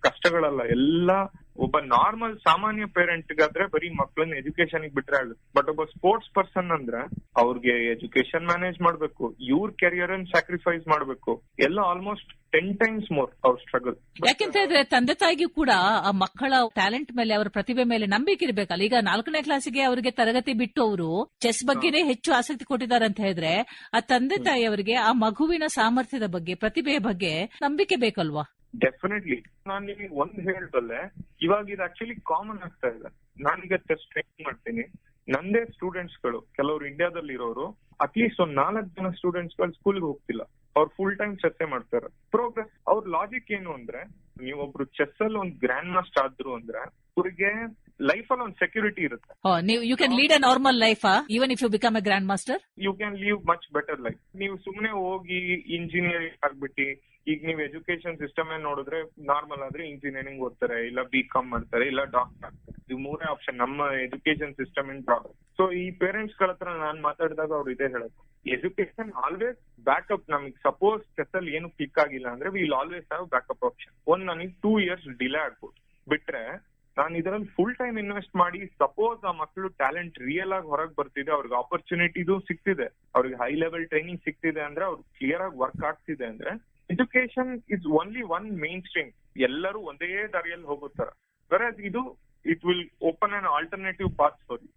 ಕಷ್ಟಗಳಲ್ಲ. ಎಲ್ಲ ಒಬ್ಬ ನಾರ್ಮಲ್ ಸಾಮಾನ್ಯ ಪೇರೆಂಟ್ ಗಾದ್ರೆ ಬರೀ ಮಕ್ಕಳನ್ನ ಎಜುಕೇಶನ್ ಬಿಟ್ರೆ ಆಗುತ್ತೆ. ಬಟ್ ಒಬ್ಬ ಸ್ಪೋರ್ಟ್ಸ್ ಪರ್ಸನ್ ಅಂದ್ರೆ ಅವ್ರಿಗೆ ಎಜುಕೇಶನ್ ಮ್ಯಾನೇಜ್ ಮಾಡ್ಬೇಕು, ಇವ್ರ ಕೆರಿಯರ್ ಅನ್ನ ಸ್ಯಾಕ್ರಿಫೈಸ್ ಮಾಡ್ಬೇಕು. ಎಲ್ಲ ಆಲ್ಮೋಸ್ಟ್ ಟೆನ್ ಟೈಮ್ಸ್ ಮೋರ್ ಅವ್ರ ಸ್ಟ್ರಗಲ್ ಯಾಕೆಂತ ಹೇಳಿದ್ರೆ ತಂದೆ ತಾಯಿಗೆ ಕೂಡ ಆ ಮಕ್ಕಳ ಟ್ಯಾಲೆಂಟ್ ಮೇಲೆ, ಅವರ ಪ್ರತಿಭೆ ಮೇಲೆ ನಂಬಿಕೆ ಇರಬೇಕಲ್ಲ. ಈಗ ನಾಲ್ಕನೇ ಕ್ಲಾಸಿಗೆ ಅವರಿಗೆ ತರಗತಿ ಬಿಟ್ಟು ಅವರು ಚೆಸ್ ಬಗ್ಗೆನೇ ಹೆಚ್ಚು ಆಸಕ್ತಿ ಕೊಟ್ಟಿದ್ದಾರೆ ಅಂತ ಹೇಳಿದ್ರೆ, ಆ ತಂದೆ ತಾಯಿ ಅವರಿಗೆ ಆ ಮಗುವಿನ ಸಾಮರ್ಥ್ಯದ ಬಗ್ಗೆ, ಪ್ರತಿಭೆಯ ಬಗ್ಗೆ ನಂಬಿಕೆ ಬೇಕಲ್ವಾ? ಡೆಫಿನೆಟ್ಲಿ ನಾನ್ ನಿಮಗೆ ಒಂದ್ ಹೇಳ್ಬಲ್ಲೆ ಇವಾಗ ಇದು ಆಕ್ಚುಲಿ ಕಾಮನ್ ಆಗ್ತಾ ಇದೆ. ನಾನೀಗ ಚೆಸ್ ಟ್ರೈನಿಂಗ್ ಮಾಡ್ತೀನಿ. ನಂದೇ ಸ್ಟೂಡೆಂಟ್ಸ್ಗಳು, ಕೆಲವರು ಇಂಡಿಯಾದಲ್ಲಿ ಇರೋರು ಅಟ್ಲೀಸ್ಟ್ ಒಂದ್ ನಾಲ್ಕು ಜನ ಸ್ಟೂಡೆಂಟ್ಸ್ಗಳು ಸ್ಕೂಲ್ಗೆ ಹೋಗ್ತಿಲ್ಲ. ಅವ್ರು ಫುಲ್ ಟೈಮ್ ಚರ್ಚೆ ಮಾಡ್ತಾರೆ. ಪ್ರೋಗ್ರೆಸ್ ಅವ್ರ ಲಾಜಿಕ್ ಏನು ಅಂದ್ರೆ, ನೀವೊಬ್ರು ಚೆಸ್ ಅಲ್ಲಿ ಒಂದ್ ಗ್ರ್ಯಾಂಡ್ ಮಾಸ್ಟರ್ ಆದ್ರು ಅಂದ್ರೆ, ಅವ್ರಿಗೆ ಲೈಫ್ ಅಲ್ಲಿ ಒಂದು ಸೆಕ್ಯೂರಿಟಿ ಇರುತ್ತೆ. ನೀವು you can lead a normal life even if you become a grand master you can live much better life ನೀವು ಸುಮ್ನೆ ಹೋಗಿ ಇಂಜಿನಿಯರಿಂಗ್ ಆಗ್ಬಿಟ್ಟು ಈಗ ನೀವು ಎಜುಕೇಶನ್ ಸಿಸ್ಟಮ್ ನೋಡಿದ್ರೆ ನಾರ್ಮಲ್ ಆದ್ರೆ ಇಂಜಿನಿಯರಿಂಗ್ ಓದ್ತಾರೆ ಇಲ್ಲ ಬಿ ಕಾಮ್ ಮಾಡ್ತಾರೆ ಇಲ್ಲ ಡಾಕ್ಟರ್ ಆಗ್ತಾರೆ. ಇದು ಮೂರೇ ಆಪ್ಷನ್ ನಮ್ಮ education system in problem so ಈ ಪೇರೆಂಟ್ಸ್ಗಳ ಹತ್ರ ನಾನ್ ಮಾತಾಡಿದಾಗ ಅವ್ರು ಇದೇ ಹೇಳೋದು. ಎಜುಕೇಶನ್ ಆಲ್ವೇಸ್ ಬ್ಯಾಕಪ್ ನಮಗೆ. ಸಪೋಸ್ ಟೆಸ್ಟ್ ಅಲ್ಲಿ ಏನು ಕ್ಲಿಕ್ ಆಗಿಲ್ಲ ಅಂದ್ರೆ will always have backup option ಒಂದ್ ನನಗೆ ಟೂ ಇಯರ್ಸ್ ಡಿಲೇ ಆಗ್ಬೋದು. ಬಿಟ್ರೆ ನಾನು ಇದರಲ್ಲಿ ಫುಲ್ ಟೈಮ್ ಇನ್ವೆಸ್ಟ್ ಮಾಡಿ ಸಪೋಸ್ ಆ ಮಕ್ಕಳು ಟ್ಯಾಲೆಂಟ್ ರಿಯಲ್ ಆಗಿ ಹೊರಗೆ ಬರ್ತಿದೆ ಅವ್ರಿಗೆ ಆಪರ್ಚುನಿಟಿದು ಸಿಗ್ತಿದೆ. ಅವ್ರಿಗೆ ಹೈ ಲೆವೆಲ್ ಟ್ರೈನಿಂಗ್ ಸಿಗ್ತಿದೆ ಅಂದ್ರೆ ಅವ್ರು ಕ್ಲಿಯರ್ ಆಗಿ ವರ್ಕ್ ಆಗ್ತಿದೆ ಅಂದ್ರೆ education is only one main stream ಎಲ್ಲರೂ ಒಂದೇ ದಾರಿಯಲ್ಲಿ ಹೋಗುತ್ತಾರೆ. ಬರ ಇದು it will open an alternative path for you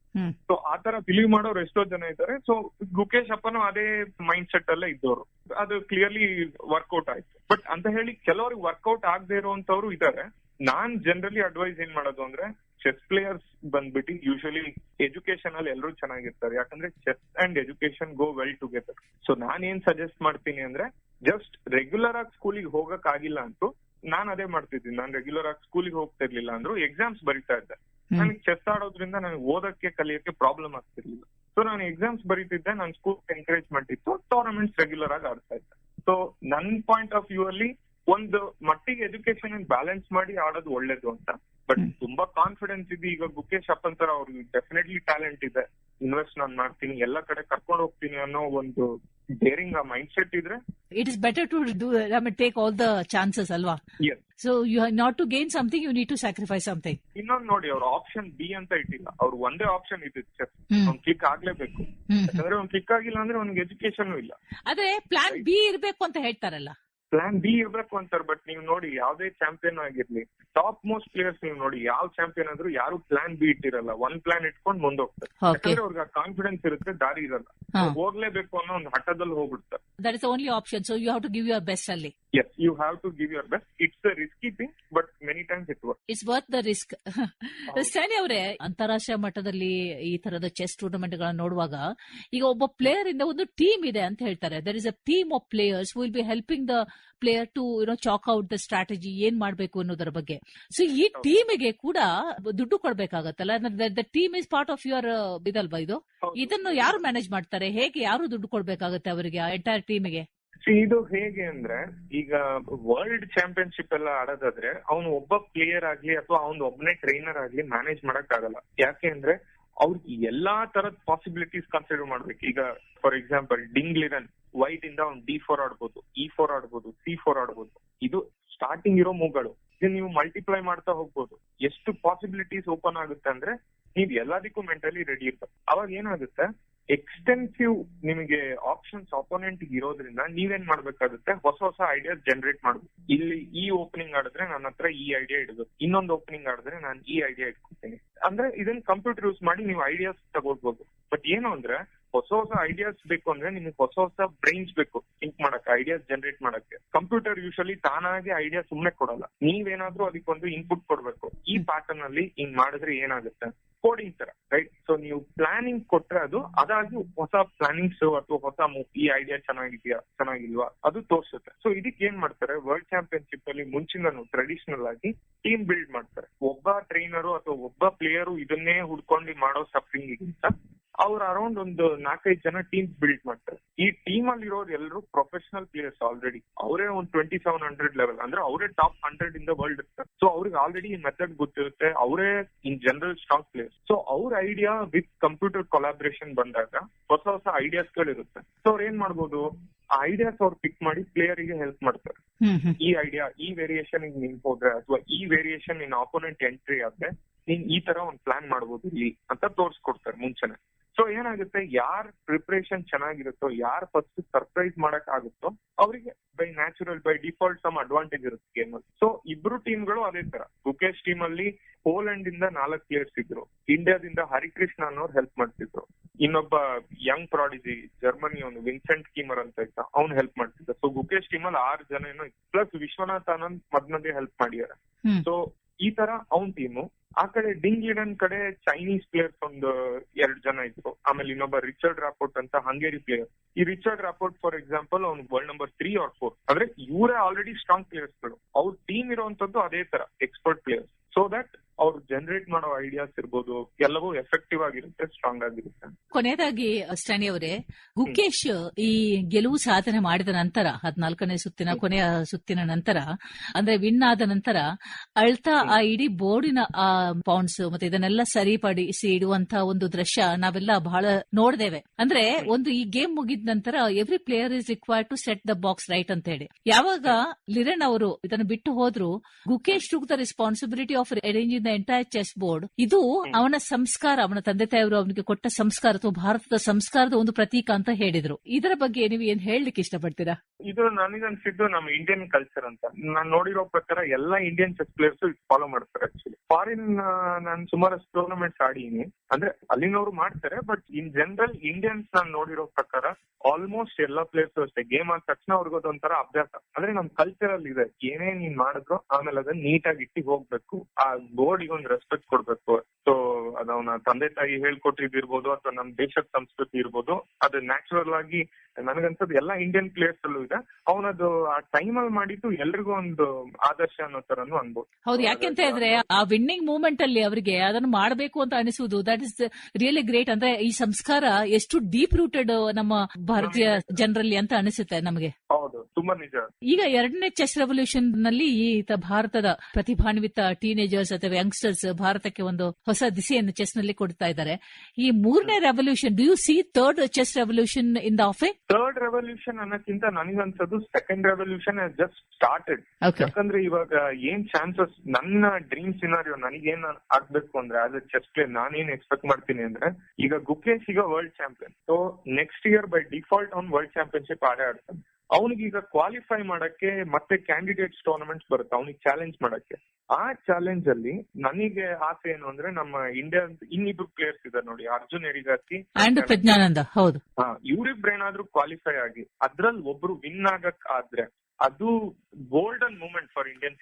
so ಆ ತರ ಬಿಲೀವ್ ಮಾಡೋರು ಎಷ್ಟೋ ಜನ ಇದ್ದಾರೆ. ಸೊ ಗುಕೇಶ್ ಅಪ್ಪನು ಅದೇ ಮೈಂಡ್ ಸೆಟ್ ಅಲ್ಲೇ ಇದ್ದವರು. ಅದು ಕ್ಲಿಯರ್ಲಿ ವರ್ಕೌಟ್ ಆಯ್ತು. ಬಟ್ ಅಂತ ಹೇಳಿ ಕೆಲವರಿಗೆ ವರ್ಕೌಟ್ ಆಗದೆ ಇರುವಂತವ್ರು ಇದ್ದಾರೆ. ನಾನ್ ಜನರಲಿ ಅಡ್ವೈಸ್ ಏನ್ ಮಾಡೋದು ಅಂದ್ರೆ ಚೆಸ್ ಪ್ಲೇಯರ್ಸ್ ಬಂದ್ಬಿಟ್ಟು ಯೂಶಲಿ ಎಜುಕೇಶನ್ ಅಲ್ಲಿ ಎಲ್ಲರೂ ಚೆನ್ನಾಗಿರ್ತಾರೆ. ಯಾಕಂದ್ರೆ chess and education go well together so ನಾನ್ ಏನ್ ಸಜೆಸ್ಟ್ ಮಾಡ್ತೀನಿ ಅಂದ್ರೆ ಜಸ್ಟ್ ರೆಗ್ಯುಲರ್ ಆಗಿ ಸ್ಕೂಲಿಗೆ ಹೋಗಕ್ ಆಗಿಲ್ಲ ಅಂತೂ ನಾನ್ ಅದೇ ಮಾಡ್ತಿದ್ದೀನಿ. ನಾನ್ ರೆಗ್ಯುಲರ್ ಆಗಿ ಸ್ಕೂಲಿಗೆ ಹೋಗ್ತಾ ಇರ್ಲಿಲ್ಲ ಅಂದ್ರು ಎಕ್ಸಾಮ್ಸ್ ಬರಿತಾ ಇದ್ದೆ. ನನಗೆ ಚೆಸ್ ಆಡೋದ್ರಿಂದ ನನಗೆ ಓದಕ್ಕೆ ಕಲಿಯಕ್ಕೆ ಪ್ರಾಬ್ಲಮ್ ಆಗ್ತಿರ್ಲಿಲ್ಲ. ಸೊ ನಾನು ಎಕ್ಸಾಮ್ಸ್ ಬರೀತಿದ್ದೆ ನಾನು ಸ್ಕೂಲ್ ಎನ್ಕರೇಜ್ಮೆಂಟ್ ಇತ್ತು ಟೂರ್ನಮೆಂಟ್ಸ್ ರೆಗ್ಯುಲರ್ ಆಗಿ ಆಡ್ತಾ ಇದ್ದೆ. ಸೊ ನನ್ ಪಾಯಿಂಟ್ ಆಫ್ ವ್ಯೂ ಅಲ್ಲಿ ಒಂದು ಮಟ್ಟಿಗೆ ಎಜುಕೇಶನ್ ಬ್ಯಾಲೆನ್ಸ್ ಮಾಡಿ ಆಡೋದು ಒಳ್ಳೇದು ಅಂತ. ಬಟ್ ತುಂಬಾ ಕಾನ್ಫಿಡೆನ್ಸ್ ಇದೆ. ಈಗ ಗುಕೇಶ್ ಅಪ್ಪಂತರ ಅವ್ರಿಗೆ ಡೆಫಿನೆಟ್ಲಿ ಟ್ಯಾಲೆಂಟ್ ಇದೆ. ಇನ್ವೆಸ್ಟ್ ನಾನು ಮಾಡ್ತೀನಿ. ಎಲ್ಲ ಕಡೆ ಕರ್ಕೊಂಡು ಹೋಗ್ತೀನಿ ಅನ್ನೋ ಒಂದು ಡೇರಿಂಗ್ ಆ ಮೈಂಡ್ ಸೆಟ್ ಇದ್ರೆ it is better to do I mean take all the chances ಅಲ್ವಾ. So you not to gain something you need to sacrifice something ಇನ್ನೊಂದು ನೋಡಿ ಅವ್ರ ಆಪ್ಷನ್ ಬಿ ಅಂತ ಇಟ್ಟಿಲ್ಲ. ಅವ್ರು ಒಂದೇ ಆಪ್ಷನ್ ಇದೆ ಸರ್. ಅವ್ನ್ ಕ್ಲಿಕ್ ಆಗ್ಲೇಬೇಕು. ಯಾಕಂದ್ರೆ ಅವ್ನ್ ಕ್ಲಿಕ್ ಆಗಿಲ್ಲ ಅಂದ್ರೆ ಅವ್ನಿಗೆ ಎಜುಕೇಶನ್ ಇಲ್ಲ. ಆದ್ರೆ ಪ್ಲಾನ್ ಬಿ ಇರ್ಬೇಕು ಅಂತ ಹೇಳ್ತಾರಲ್ಲ. ಪ್ಲಾನ್ ಬಿ ಇರ್ಬೇಕು ಅಂತಾರೆ ಬಟ್ ನೀವು ನೋಡಿ ಯಾವ್ದೇ ಚಾಂಪಿಯನ್ ಆಗಿರ್ಲಿ ಟಾಪ್ ಮೋಸ್ಟ್ ಪ್ಲೇಯರ್ಸ್ ನೀವು ನೋಡಿ ಯಾವ ಚಾಂಪಿಯನ್ ಆದ್ರೂ ಯಾರು ಪ್ಲಾನ್ ಬಿ ಇಟ್ಟಿರಲ್ಲ ಒಂದ್ ಪ್ಲಾನ್ ಇಟ್ಕೊಂಡು ಮುಂದೋಗ್ತಾರೆ. ಹೋಗ್ತಾರೆ ಯಾಕಂದ್ರೆ ಅವ್ರಿಗೆ ಕಾನ್ಫಿಡೆನ್ಸ್ ಇರುತ್ತೆ ದಾರಿ ಇರಲ್ಲ. ಹೋಗ್ಲೇಬೇಕು ಅನ್ನೋ ಒಂದು ಹಠದಲ್ಲಿ ಹೋಗ್ಬಿಡ್ತಾರೆ. That is only option so you have to give your best ಅಲ್ಲಿ as you have to give your best it's a risky thing but many times it work it's worth the risk Stany ಅವರೇ ಅಂತಾರಾಷ್ಟ್ರೀಯ ಮಟ್ಟದಲ್ಲಿ ಈ ತರದ ಚೆಸ್ ಟೂರ್ನಮೆಂಟ್ ಗಳನ್ನ ನೋಡುವಾಗ ಈಗ ಒಬ್ಬ ಪ್ಲೇಯರ್ ಇಂದ ಒಂದು ಟೀಮ್ ಇದೆ ಅಂತ ಹೇಳ್ತಾರೆ. There is a team of players will be helping the player to you know chalk out the strategy ಏನ್ ಮಾಡಬೇಕು ಅನ್ನೋದರ ಬಗ್ಗೆ. ಸೊ ಈ ಟೀಮಿಗೆ ಕೂಡ ದುಡ್ಡು ಕೊಡ್ಬೇಕಾಗತ್ತಲ್ಲ? The team is part of your ಇದಲ್ವಾ ಇದು? ಇದನ್ನು ಯಾರು ಮ್ಯಾನೇಜ್ ಮಾಡ್ತಾರೆ? ಹೇಗೆ ಯಾರು ದುಡ್ಡು ಕೊಡ್ಬೇಕಾಗತ್ತೆ ಅವರಿಗೆ ಎಂಟೈರ್ ಟೀಮ್ಗೆ ಇದು ಹೇಗೆ ಅಂದ್ರೆ ಈಗ ವರ್ಲ್ಡ್ ಚಾಂಪಿಯನ್ಶಿಪ್ ಎಲ್ಲ ಆಡೋದಾದ್ರೆ ಅವ್ನು ಒಬ್ಬ ಪ್ಲೇಯರ್ ಆಗ್ಲಿ ಅಥವಾ ಅವ್ನ್ ಒಬ್ಬನೇ ಟ್ರೈನರ್ ಆಗ್ಲಿ ಮ್ಯಾನೇಜ್ ಮಾಡಕ್ ಆಗಲ್ಲ ಯಾಕೆ ಅಂದ್ರೆ ಅವ್ರಿಗೆ ಎಲ್ಲಾ ತರದ್ ಪಾಸಿಬಿಲಿಟೀಸ್ ಕನ್ಸಿಡರ್ ಮಾಡ್ಬೇಕು. ಈಗ for example Ding Liren white ಇಂದ ಅವ್ನು ಡಿ ಫೋರ್ ಆಡ್ಬೋದು ಇ ಫೋರ್ ಆಡ್ಬೋದು ಸಿ ಫೋರ್ ಆಡ್ಬೋದು. ಇದು ಸ್ಟಾರ್ಟಿಂಗ್ ಇರೋ ಮೂಗಳು ಇದು ನೀವು ಮಲ್ಟಿಪ್ಲೈ ಮಾಡ್ತಾ ಹೋಗ್ಬೋದು. ಎಷ್ಟು ಪಾಸಿಬಿಲಿಟೀಸ್ ಓಪನ್ ಆಗುತ್ತೆ ಅಂದ್ರೆ, ನೀವ್ ಎಲ್ಲದಕ್ಕೂ ಮೆಂಟಲಿ ರೆಡಿ ಇರ್ಬೇಕು. ಅವಾಗ ಏನಾಗುತ್ತೆ? ಎಕ್ಸ್ಟೆನ್ಸಿವ್ ನಿಮಗೆ ಆಪ್ಷನ್ಸ್ ಅಪೋನೆಂಟ್ ಇರೋದ್ರಿಂದ ನೀವೇನ್ ಮಾಡ್ಬೇಕಾಗುತ್ತೆ? ಹೊಸ ಹೊಸ ಐಡಿಯಾಸ್ ಜನರೇಟ್ ಮಾಡ್ಬೇಕು ಇಲ್ಲಿ ಈ ಓಪನಿಂಗ್ ಆಡಿದ್ರೆ ನನ್ನ ಹತ್ರ ಈ ಐಡಿಯಾ ಇಡಬೇಕು. ಇನ್ನೊಂದು ಓಪನಿಂಗ್ ಆಡಿದ್ರೆ ನಾನು ಈ ಐಡಿಯಾ ಇಟ್ಕೊತೀನಿ. ಅಂದ್ರೆ ಇದನ್ನ ಕಂಪ್ಯೂಟರ್ ಯೂಸ್ ಮಾಡಿ ನೀವು ಐಡಿಯಾಸ್ ತಗೋಬಹುದು ಬಟ್ ಏನು ಅಂದ್ರೆ ಹೊಸ ಹೊಸ ಐಡಿಯಾಸ್ ಬೇಕು ಅಂದ್ರೆ ನಿಮ್ಗೆ ಹೊಸ ಹೊಸ ಬ್ರೈನ್ಸ್ ಬೇಕು ಥಿಂಕ್ ಮಾಡಕ್ಕೆ ಐಡಿಯಾಸ್ ಜನರೇಟ್ ಮಾಡಕ್ಕೆ. ಕಂಪ್ಯೂಟರ್ ಯೂಶಲಿ ತಾನಾಗಿ ಐಡಿಯಾ ಸುಮ್ಮನೆ ಕೊಡಲ್ಲ. ನೀವೇನಾದ್ರೂ ಅದಕ್ಕೊಂದು ಇನ್ಪುಟ್ ಕೊಡ್ಬೇಕು. ಈ ಪ್ಯಾಟರ್ನ್ ಅಲ್ಲಿ ಹಿಂಗ್ ಮಾಡಿದ್ರೆ ಏನಾಗುತ್ತೆ? ಕೋಡಿಂಗ್ ತರ ರೈಟ್ ಸೊ ನೀವು ಪ್ಲಾನಿಂಗ್ ಕೊಟ್ರೆ ಅದು ಅದಾಗಿ ಹೊಸ ಪ್ಲಾನಿಂಗ್ಸ್ ಅಥವಾ ಹೊಸ ಈ ಐಡಿಯಾ ಚೆನ್ನಾಗಿದೆಯಾ ಚೆನ್ನಾಗಿಲ್ವಾ ಅದು ತೋರಿಸುತ್ತೆ. ಸೊ ಇದಕ್ಕೆ ಏನ್ ಮಾಡ್ತಾರೆ ವರ್ಲ್ಡ್ ಚಾಂಪಿಯನ್ಶಿಪ್ ಅಲ್ಲಿ ಮುಂಚಿನ ಟ್ರೆಡಿಷನಲ್ ಆಗಿ ಟೀಮ್ ಬಿಲ್ಡ್ ಮಾಡ್ತಾರೆ. ಒಬ್ಬ ಟ್ರೈನರು ಅಥವಾ ಒಬ್ಬ ಪ್ಲೇಯರು ಇದನ್ನೇ ಹುಡ್ಕೊಂಡು ಮಾಡೋ ಸಫರಿಂಗಿಗಿಂತ ಅವ್ರ ಅರೌಂಡ್ ಒಂದು ನಾಲ್ಕೈದು ಜನ ಟೀಮ್ ಬಿಲ್ಡ್ ಮಾಡ್ತಾರೆ. ಈ ಟೀಮ್ ಅಲ್ಲಿ ಇರೋರು ಎಲ್ಲರೂ ಪ್ರೊಫೆಷನಲ್ ಪ್ಲೇಯರ್ಸ್ ಆಲ್ರೆಡಿ ಅವರೇ ಒಂದು ಟ್ವೆಂಟಿ ಸೆವೆನ್ ಹಂಡ್ರೆಡ್ ಲೆವೆಲ್ ಅಂದ್ರೆ ಅವರೇ top hundred in the world ಇರ್ತಾರೆ ಸೊ ಅವ್ರಿಗೆ ಆಲ್ರೆಡಿ ಈ ಮೆಥಡ್ ಗೊತ್ತಿರುತ್ತೆ. ಅವರೇ in general strong players so ಅವ್ರ ಐಡಿಯಾ ವಿತ್ ಕಂಪ್ಯೂಟರ್ ಕೊಲಾಬ್ರೇಷನ್ ಬಂದಾಗ ಹೊಸ ಹೊಸ ಐಡಿಯಾಸ್ ಗಳಿರುತ್ತೆ. ಸೊ ಅವ್ರ ಏನ್ ಮಾಡ್ಬೋದು? ಐಡಿಯಾಸ್ ಅವ್ರು ಪಿಕ್ ಮಾಡಿ ಪ್ಲೇಯರಿಗೆ ಹೆಲ್ಪ್ ಮಾಡ್ತಾರೆ. ಈ ಐಡಿಯಾ ಈ ವೇರಿಯೇಷನ್ ನಿನ್ ಹೋದ್ರೆ ಅಥವಾ ಈ ವೇರಿಯೇಷನ್ ನಿನ್ ಆಪೋನೆಂಟ್ ಎಂಟ್ರಿ ಆದ್ರೆ ನೀನ್ ಈ ತರ ಒಂದ್ ಪ್ಲಾನ್ ಮಾಡ್ಬೋದು ಇಲ್ಲಿ ಅಂತ ತೋರ್ಸ್ಕೊಡ್ತಾರೆ ಮುಂಚೆನೆ. ಸೊ ಏನಾಗುತ್ತೆ? ಯಾರ್ ಪ್ರಿಪರೇಷನ್ ಚೆನ್ನಾಗಿರುತ್ತೋ, ಯಾರ್ ಫಸ್ಟ್ ಸರ್ಪ್ರೈಸ್ ಮಾಡಕ್ ಆಗುತ್ತೋ, ಅವರಿಗೆ by natural by default some advantage ಇರುತ್ತೆ ಗೇಮ್ ಅಲ್ಲಿ. ಸೊ ಇಬ್ರು ಟೀಮ್ಗಳು ಅದೇ ತರ. ಗುಕೇಶ್ ಟೀಮ್ ಅಲ್ಲಿ ಪೋಲೆಂಡ್ ಇಂದ ನಾಲ್ಕು ಪ್ಲೇಯರ್ಸ್ ಇದ್ರು. ಇಂಡಿಯಾದಿಂದ ಹರಿಕೃಷ್ಣ ಅನ್ನೋರು ಹೆಲ್ಪ್ ಮಾಡ್ತಿದ್ರು. ಇನ್ನೊಬ್ಬ ಯಂಗ್ ಪ್ರಾಡಿಜಿ ಜರ್ಮನಿ ಅವನು ವಿನ್ಸೆಂಟ್ ಕೀಮರ್ ಅಂತ ಇದ್ದ ಅವ್ನು ಹೆಲ್ಪ್ ಮಾಡ್ತಿದ್ದ. ಸೊ ಗುಕೇಶ್ ಟೀಮ್ ಅಲ್ಲಿ ಆರು ಜನ ಏನೋ ಪ್ಲಸ್ ವಿಶ್ವನಾಥ್ ಆನಂದ್ ಮಧ್ಯ ಹೆಲ್ಪ್ ಮಾಡಿದಾರೆ. ಸೊ ಈ ತರ ಅವನ್ ಟೀಮು ಆ ಕಡೆ ಡಿಂಗ್ ಇಡನ್ ಕಡೆ ಚೈನೀಸ್ ಪ್ಲೇಯರ್ಸ್ ಒಂದು ಎರಡು ಜನ ಇದ್ರು. ಆಮೇಲೆ ಇನ್ನೊಬ್ಬ ರಿಚರ್ಡ್ ರಾಪೋರ್ಟ್ ಅಂತ ಹಂಗೇರಿ ಪ್ಲೇಯರ್ ಈ ರಿಚರ್ಡ್ ರಾಪೋರ್ಟ್ ಫಾರ್ ಎಕ್ಸಾಂಪಲ್ ಅವ್ನು world number three or four ಅಂದ್ರೆ ಇವರೇ ಆಲ್ರೆಡಿ ಸ್ಟ್ರಾಂಗ್ ಪ್ಲೇಯರ್ಸ್ಗಳು. ಅವ್ರ ಟೀಮ್ ಇರುವಂತದ್ದು ಅದೇ ತರ ಎಕ್ಸ್ಪರ್ಟ್ ಪ್ಲೇಯರ್ಸ್ ಸೊ ದಟ್ ಅವ್ರು ಜನರೇಟ್ ಮಾಡೋ ಐಡಿಯಾಸ್ ಇರ್ಬೋದು ಎಲ್ಲವೂ ಎಫೆಕ್ಟಿವ್ ಆಗಿರುತ್ತೆ ಸ್ಟ್ರಾಂಗ್ ಆಗಿರುತ್ತೆ. ಕೊನೆಯದಾಗಿ ಸ್ಟಾನಿ ಅವರೇ ಗುಕೇಶ್ ಈ ಗೆಲುವು ಸಾಧನೆ ಮಾಡಿದ ನಂತರ ಹದಿನಾಲ್ಕನೇ ಸುತ್ತಿನ ಕೊನೆಯ ಸುತ್ತಿನ ನಂತರ ಅಂದ್ರೆ ವಿನ್ ಆದ ನಂತರ ಅಳ್ತಾ ಆ ಇಡೀ ಬೋರ್ಡಿನ ಆ ಪೌಂಡ್ಸ್ ಮತ್ತೆ ಇದನ್ನೆಲ್ಲ ಸರಿಪಡಿಸಿ ಇಡುವಂತ ಒಂದು ದೃಶ್ಯ ನಾವೆಲ್ಲ ಬಹಳ ನೋಡ್ದೇವೆ. ಅಂದ್ರೆ ಒಂದು ಈ ಗೇಮ್ ಮುಗಿದ ನಂತರ every player is required to set the box right ಅಂತ ಹೇಳಿ. ಯಾವಾಗ ಲಿರೆನ್ ಅವರು ಇದನ್ನು ಬಿಟ್ಟು ಹೋದ್ರು Gukesh took the responsibility of arranging the entire chess board ಇದು ಅವನ ಸಂಸ್ಕಾರ ಅವನ ತಂದೆ ತಾಯಿಯವರು ಅವನಿಗೆ ಕೊಟ್ಟ ಸಂಸ್ಕಾರ ಅಥವಾ ಭಾರತದ ಸಂಸ್ಕಾರದ ಒಂದು ಪ್ರತೀಕ ಅಂತ ಹೇಳಿದ್ರು. ಇದರ ಬಗ್ಗೆ ನೀವು ಏನ್ ಹೇಳಲಿಕ್ಕೆ ಇಷ್ಟಪಡ್ತೀರಾ? ಇದು ನನಗನ್ಸಿದ್ದು ನಮ್ಮ ಇಂಡಿಯನ್ ಕಲ್ಚರ್ ಅಂತ. ನಾನು ನೋಡಿರೋ ಪ್ರಕಾರ ಎಲ್ಲಾ ಇಂಡಿಯನ್ ಚೆಸ್ ಪ್ಲೇಯರ್ಸ್ ಫಾಲೋ ಮಾಡ್ತಾರೆ ಆಕ್ಚುಲಿ ಫಾರಿನ್ ನಾನು ಸುಮಾರಷ್ಟು ಟೂರ್ನಮೆಂಟ್ಸ್ ಆಡಿದೀನಿ ಅಂದ್ರೆ ಅಲ್ಲಿನವರು ಮಾಡ್ತಾರೆ ಬಟ್ ಇನ್ ಜನರಲ್ ಇಂಡಿಯನ್ಸ್ ನಾನು ನೋಡಿರೋ ಪ್ರಕಾರ ಆಲ್ಮೋಸ್ಟ್ ಎಲ್ಲಾ ಪ್ಲೇಯರ್ಸ್ ಅಷ್ಟೇ. ಗೇಮ್ ಆದ ತಕ್ಷಣ ಅವ್ರಿಗೆ ಅದೊಂಥರ ಅಭ್ಯಾಸ. ಅಂದ್ರೆ ನಮ್ ಕಲ್ಚರ್ ಅಲ್ಲಿ ಇದೆ. ಏನೇ ನೀನ್ ಮಾಡಿದ್ರು ಆಮೇಲೆ ಅದನ್ನ ನೀಟಾಗಿ ಇಟ್ಟಿಗೆ ಹೋಗ್ಬೇಕು. ಆ ಗೋಲ್ ಬೋರ್ಡ್ ಒಂದು ರೆಸ್ಪೆಕ್ಟ್ ಕೊಡ್ಬೇಕು. ಸೊ ಅದು ಅವನ ತಂದೆ ತಾಯಿ ಹೇಳ್ಕೊಟ್ಟಿದ್ದಿರ್ಬೋದು ಅಥವಾ ನಮ್ ದೇಶದ ಸಂಸ್ಕೃತಿ ಇರ್ಬೋದು ಅದು ನ್ಯಾಚುರಲ್ ಆಗಿ ನನಗನ್ಸದ್ ಎಲ್ಲಾ ಇಂಡಿಯನ್ ಪ್ಲೇಯರ್ಸ್ ಅಲ್ಲೂ ಇದೆ. ಅವನದು ಆ ಟೈಮ್ ಅಲ್ಲಿ ಮಾಡಿದ್ದು ಎಲ್ರಿಗೂ ಒಂದು ಆದರ್ಶ ಅನ್ನೋ ತರನು ಅನ್ಬೋದು. ಹೌದು ಯಾಕೆಂತ ಹೇಳಿದ್ರೆ ಆ ವಿನ್ನಿಂಗ್ ಮೂಮೆಂಟ್ ಅಲ್ಲಿ ಅವರಿಗೆ ಅದನ್ನು ಮಾಡಬೇಕು ಅಂತ ಅನಿಸುವುದು ದಟ್ ಇಸ್ ರಿಯಲಿ ಗ್ರೇಟ್ ಅಂದ್ರೆ ಈ ಸಂಸ್ಕಾರ ಎಷ್ಟು ಡೀಪ್ ರೂಟೆಡ್ ನಮ್ಮ ಭಾರತೀಯ ಜನರಲ್ಲಿ ಅಂತ ಅನಿಸುತ್ತೆ ನಮಗೆ. ಹೌದು ತುಂಬಾ ನಿಜ. ಈಗ ಎರಡನೇ ಚೆಸ್ ರೆವಲ್ಯೂಷನ್ನಲ್ಲಿ ಈ ಭಾರತದ ಪ್ರತಿಭಾನ್ವಿತ ಟೀನೇಜರ್ಸ್ ಅಥವಾ ಯಂಗ್ಸ್ಟರ್ಸ್ ಭಾರತಕ್ಕೆ ಒಂದು ಹೊಸ ದಿಸೆಯನ್ನು ಚೆಸ್ನಲ್ಲಿ ಕೊಡ್ತಾ ಇದ್ದಾರೆ. ಈ ಮೂರನೇ revolution do you see third chess revolution in the ಆಫೆ third revolution ಅನ್ನಕ್ಕಿಂತ ನನಗನ್ಸೋದು ಸೆಕೆಂಡ್ ರೆವಲ್ಯೂಷನ್ ಜಸ್ಟ್ ಸ್ಟಾರ್ಟೆಡ್ ಯಾಕಂದ್ರೆ ಇವಾಗ ಏನ್ ಚಾನ್ಸಸ್ ನನ್ನ ಡ್ರೀಮ್ ಸಿನಾರಿಯೋ ನನಗೇನ್ ಆಗ್ಬೇಕು ಅಂದ್ರೆ ಆಸ್ ಅ ಚೆಸ್ ಪ್ಲೇಯರ್ ನಾನೇನ್ ಎಕ್ಸ್ಪೆಕ್ಟ್ ಮಾಡ್ತೀನಿ ಅಂದ್ರೆ ಈಗ ಗುಕೇಶ್ ಈಗ world champion so next year by default ಅವ್ನ್ ವರ್ಲ್ಡ್ ಚಾಂಪಿಯನ್ಶಿಪ್ ಆಡೇ ಆಡ್ತಾನೆ. ಅವನಿಗೆ ಈಗ ಕ್ವಾಲಿಫೈ ಮಾಡಕ್ಕೆ ಮತ್ತೆ ಕ್ಯಾಂಡಿಡೇಟ್ಸ್ ಟೂರ್ನಮೆಂಟ್ಸ್ ಬರುತ್ತೆ ಅವನಿಗೆ ಚಾಲೆಂಜ್ ಮಾಡಕ್ಕೆ. ಆ ಚಾಲೆಂಜ್ ಅಲ್ಲಿ ನನಗೆ ಆಸೆ ಏನು ಅಂದ್ರೆ ನಮ್ಮ ಇಂಡಿಯಾ ಇನ್ನಿಬ್ರು ಪ್ಲೇಯರ್ಸ್ ಇದಾರೆ ನೋಡಿ ಅರ್ಜುನ್ ಎರಿಗಾತಿ ಹೌದು. ಕ್ವಾಲಿಫೈ ಆಗಿ ಅದ್ರಲ್ಲಿ ಒಬ್ರು ವಿನ್ ಆಗಕ್ ಆದ್ರೆ ಅದು golden moment for Indian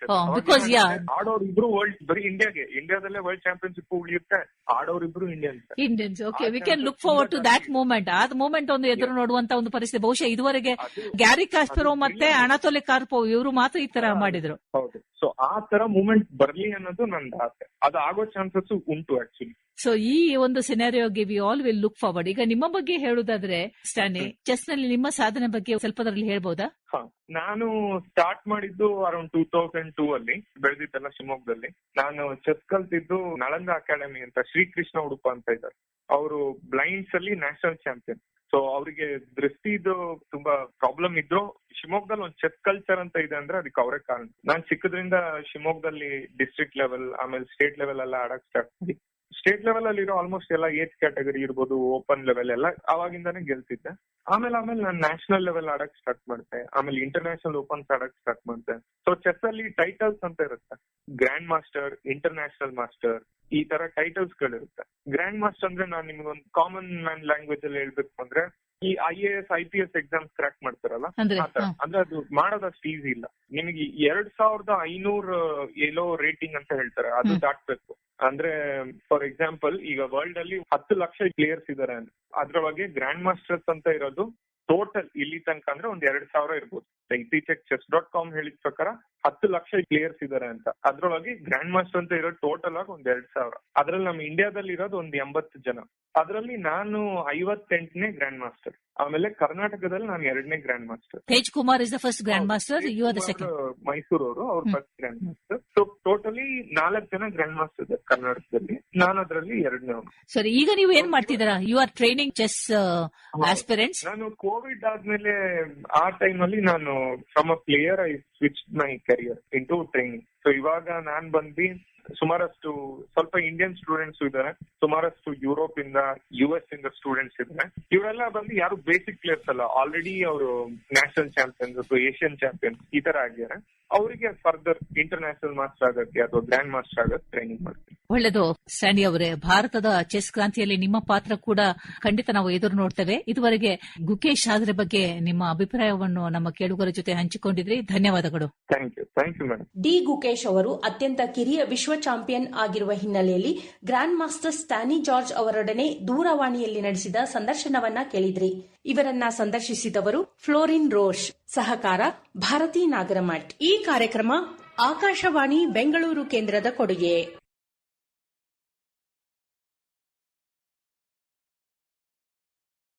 yeah. ಆಡೋರ್ ಇಬ್ರು ವರ್ಲ್ಡ್ ಬರೀ ಇಂಡಿಯಾಗೆ ಇಂಡಿಯಾದಲ್ಲೇ ವರ್ಲ್ಡ್ ಚಾಂಪಿಯನ್ಶಿಪ್ ಉಳಿಯುತ್ತೆ. ಆಡೋರಿಬ್ರು Indians Indians okay we can look forward to that moment ಅದ್ ಮೂಮೆಂಟ್ ಒಂದು ಎದುರು ನೋಡುವಂತ ಒಂದು ಪರಿಸ್ಥಿತಿ. ಬಹುಶಃ ಇದುವರೆಗೆ ಗ್ಯಾರಿ ಕಾಸ್ಪರೋ ಮತ್ತೆ ಅಣತೋಲೆ ಕಾರ್ಪೋ ಇವರು ಮಾತ್ರ ಈ ತರ ಮಾಡಿದ್ರು. ಹೌದು. ಸೊ ಆ ತರ ಮೂಮೆಂಟ್ ಬರ್ಲಿ ಅನ್ನೋದು ನಂದು ಆಸೆ. ಅದು ಆಗೋ ಚಾನ್ಸಸ್ ಉಂಟು ಆಕ್ಚುಲಿ ಸೊ ಈ ಒಂದು ಸಿನಾರಿಯೋಗೆ we all will look forward ಈಗ ನಿಮ್ಮ ಬಗ್ಗೆ ಹೇಳುದಾದ್ರೆ ಸ್ಟಾನಿ ಚೆಸ್ನಲ್ಲಿ ನಿಮ್ಮ ಸಾಧನೆ ಬಗ್ಗೆ ಸ್ವಲ್ಪದಲ್ಲಿ ಹೇಳ್ಬೋದಾ? ಹಾ ನಾನು ಸ್ಟಾರ್ಟ್ ಮಾಡಿದ್ದು ಅರೌಂಡ್ ಟೂ ತೌಸಂಡ್ ಟೂ ಅಲ್ಲಿ ಬೆಳೆದಿದ್ದಲ್ಲ ಶಿವಮೊಗ್ಗದಲ್ಲಿ. ನಾನು ಚೆಸ್ ಕಲ್ತಿದ್ದು ನಳಂದ ಅಕಾಡೆಮಿ ಅಂತ ಶ್ರೀಕೃಷ್ಣ ಉಡುಪ ಅಂತ ಇದ್ದಾರೆ. ಅವರು ಬ್ಲೈಂಡ್ಸ್ ಅಲ್ಲಿ ನ್ಯಾಷನಲ್ ಚಾಂಪಿಯನ್ ಸೊ ಅವರಿಗೆ ದೃಷ್ಟಿದು ತುಂಬಾ ಪ್ರಾಬ್ಲಮ್ ಇದ್ರು ಶಿವಮೊಗ್ಗದಲ್ಲಿ ಒಂದು ಚೆಸ್ ಕಲ್ಚರ್ ಅಂತ ಇದೆ ಅಂದ್ರೆ ಅದಕ್ಕೆ ಅವರೇ ಕಾರಣ. ನಾನ್ ಚಿಕ್ಕದ್ರಿಂದ ಶಿವಮೊಗ್ಗದಲ್ಲಿ ಡಿಸ್ಟ್ರಿಕ್ಟ್ ಲೆವೆಲ್ ಆಮೇಲೆ ಸ್ಟೇಟ್ ಲೆವೆಲ್ ಎಲ್ಲ ಆಡಕ್ ಸ್ಟಾರ್ಟ್ ಮಾಡಿ ಸ್ಟೇಟ್ ಲೆವೆಲ್ ಅಲ್ಲಿ ಇರೋ ಆಲ್ಮೋಸ್ಟ್ ಎಲ್ಲ ಏಜ್ ಕ್ಯಾಟಗರಿ ಇರ್ಬೋದು ಓಪನ್ ಲೆವೆಲ್ ಎಲ್ಲ ಅವಾಗಿಂದಾನೇ ಗೆಲ್ತಿದ್ದೆ ಆಮೇಲೆ ಆಮೇಲೆ ನಾನು ನ್ಯಾಷನಲ್ ಲೆವೆಲ್ ಆಡಕ್ ಸ್ಟಾರ್ಟ್ ಮಾಡ್ತೆ ಆಮೇಲೆ ಇಂಟರ್ನ್ಯಾಷನಲ್ ಓಪನ್ಸ್ ಆಡಕ್ ಸ್ಟಾರ್ಟ್ ಮಾಡ್ತೆ ಸೊ ಚೆಸ್ ಅಲ್ಲಿ ಟೈಟಲ್ಸ್ ಅಂತ ಇರುತ್ತೆ. ಗ್ರ್ಯಾಂಡ್ ಮಾಸ್ಟರ್ ಇಂಟರ್ನ್ಯಾಷನಲ್ ಮಾಸ್ಟರ್ ಈ ತರ ಟೈಟಲ್ಸ್ ಗಳಿರುತ್ತೆ. ಗ್ರ್ಯಾಂಡ್ ಮಾಸ್ಟರ್ ಅಂದ್ರೆ ನಾನು ನಿಮ್ಗೊಂದು ಕಾಮನ್ ಮ್ಯಾನ್ ಲ್ಯಾಂಗ್ವೇಜ್ ಅಲ್ಲಿ ಹೇಳ್ಬೇಕು ಅಂದ್ರೆ ಈ I A S I P S exams crack ಮಾಡ್ತಾರಲ್ಲ ಅಂದ್ರೆ ಅದು ಮಾಡೋದಷ್ಟು ಈಸಿ ಇಲ್ಲ. ನಿಮಗೆ ಎರಡ್ ಸಾವಿರದ ಐನೂರ್ ಎಲ್ಲೋ ರೇಟಿಂಗ್ ಅಂತ ಹೇಳ್ತಾರೆ ಅದು. ದಾಟ್ಬೇಕು. ಅಂದ್ರೆ ಫಾರ್ ಎಕ್ಸಾಂಪಲ್ ಈಗ ವರ್ಲ್ಡ್ ಅಲ್ಲಿ ಹತ್ತು ಲಕ್ಷ ಪ್ಲೇಯರ್ಸ್ ಇದಾರೆ ಅದ್ರ ಬಗ್ಗೆ ಗ್ರ್ಯಾಂಡ್ ಮಾಸ್ಟರ್ಸ್ ಅಂತ ಇರೋದು ಟೋಟಲ್ ಇಲ್ಲಿ ತನಕ ಅಂದ್ರೆ ಒಂದ್ ಎರಡ್ ಸಾವಿರ ಇರ್ಬೋದು. ಇತ್ತೀಚೆಗೆ ಚೆಸ್ ಡಾಟ್ ಕಾಮ್ ಹೇಳಿದ ಪ್ರಕಾರ ಹತ್ತು ಲಕ್ಷ ಪ್ಲೇಯರ್ಸ್ ಇದಾರೆ ಅಂತ. ಅದ್ರೊಳಗೆ ಗ್ರ್ಯಾಂಡ್ ಮಾಸ್ಟರ್ ಅಂತ ಇರೋದು ಟೋಟಲ್ ಆಗಿ ಒಂದ್ ಎರಡ್ ಸಾವಿರ. ಅದ್ರಲ್ಲಿ ನಮ್ಮ ಇಂಡಿಯಾದಲ್ಲಿ ಇರೋದು ಒಂದ್ ಎಂಬತ್ತು ಜನ. ಅದ್ರಲ್ಲಿ ನಾನು ಐವತ್ತೆಂಟನೇ ಗ್ರ್ಯಾಂಡ್ ಮಾಸ್ಟರ್ ಆಮೇಲೆ ಕರ್ನಾಟಕದಲ್ಲಿ ನಾನು ಎರಡನೇ grand master Tej Kumar is the first grand master you are the second Mysuru ಅವರು ಅವ್ರ first grand master so totally ನಾಲ್ಕು ಜನ ಗ್ರ್ಯಾಂಡ್ ಮಾಸ್ಟರ್ ಇದ್ದಾರೆ ಕರ್ನಾಟಕದಲ್ಲಿ. ನಾನು ಅದರಲ್ಲಿ ಎರಡನೇ ಸರಿ ಈಗ ನೀವು ಏನ್ ಮಾಡ್ತಿದ್ದೀರಾ? You are training chess aspirants ನಾನು ಕೋವಿಡ್ ಆದ್ಮೇಲೆ ಆ ಟೈಮ್ ಅಲ್ಲಿ ನಾನು from a player I switch my career into training so ಇವಾಗ ನಾನ್ ಬಂದು ಸುಮಾರಷ್ಟು ಸ್ವಲ್ಪ ಇಂಡಿಯನ್ ಸ್ಟೂಡೆಂಟ್ಸ್ ಇದ್ದಾರೆ ಸುಮಾರಷ್ಟು ಯುರೋಪ್ ಇಂದ ಯು ಎಸ್ ಇಂದ ಸ್ಟೂಡೆಂಟ್ಸ್ ಇದ್ದಾರೆ ಇವರೆಲ್ಲ ಬಂದು ಯಾರು ಬೇಸಿಕ್ ಪ್ಲೇಯರ್ಸ್ ಅಲ್ಲ ಆಲ್ರೆಡಿ ಅವರು ನ್ಯಾಷನಲ್ ಚಾಂಪಿಯನ್ಸ್ ಅಥವಾ ಏಷ್ಯನ್ ಚಾಂಪಿಯನ್ಸ್ ಈ ತರ ಆಗಿದ್ದಾರೆ. ಅವರಿಗೆ ಫರ್ದರ್ ಇಂಟರ್ನ್ಯಾಷನಲ್ ಮಾಸ್ಟರ್ ಆಗಕ್ಕೆ ಅಥವಾ ಗ್ರ್ಯಾಂಡ್ ಮಾಸ್ಟರ್ ಆಗಕ್ಕೆ ಟ್ರೈನಿಂಗ್ ಮಾಡ್ತೀನಿ ಒಳ್ಳೆದು. ಸ್ಯಾಂಡಿ ಅವರೇ ಭಾರತದ ಚೆಸ್ ಕ್ರಾಂತಿಯಲ್ಲಿ ನಿಮ್ಮ ಪಾತ್ರ ಕೂಡ ಖಂಡಿತ ನಾವು ಎದುರು ನೋಡ್ತೇವೆ. ಇದುವರೆಗೆ ಗುಕೇಶ್ ಆದ್ರೆ ಬಗ್ಗೆ ನಿಮ್ಮ ಅಭಿಪ್ರಾಯವನ್ನು ನಮ್ಮ ಕೇಳುಗರ ಜೊತೆ ಹಂಚಿಕೊಂಡಿದ್ರಿ. ಧನ್ಯವಾದಗಳು. Thank you thank you madam D Gukesh ಅವರು ಅತ್ಯಂತ ಕಿರಿಯ ವಿಶ್ವ ಚಾಂಪಿಯನ್ ಆಗಿರುವ ಹಿನ್ನೆಲೆಯಲ್ಲಿ ಗ್ರ್ಯಾಂಡ್ ಮಾಸ್ಟರ್ ಸ್ಟ್ಯಾನಿ ಜಾರ್ಜ್ ಅವರೊಡನೆ ದೂರವಾಣಿಯಲ್ಲಿ ನಡೆಸಿದ ಸಂದರ್ಶನವನ್ನ ಕೇಳಿದ್ರಿ. ಇವರನ್ನ ಸಂದರ್ಶಿಸಿದವರು ಫ್ಲೋರಿನ್ ರೋಷ್ ಸಹಕಾರ ಭಾರತಿ ನಾಗರಮಠ್ ಈ ಕಾರ್ಯಕ್ರಮ ಆಕಾಶವಾಣಿ ಬೆಂಗಳೂರು ಕೇಂದ್ರದ ಕೊಡುಗೆ.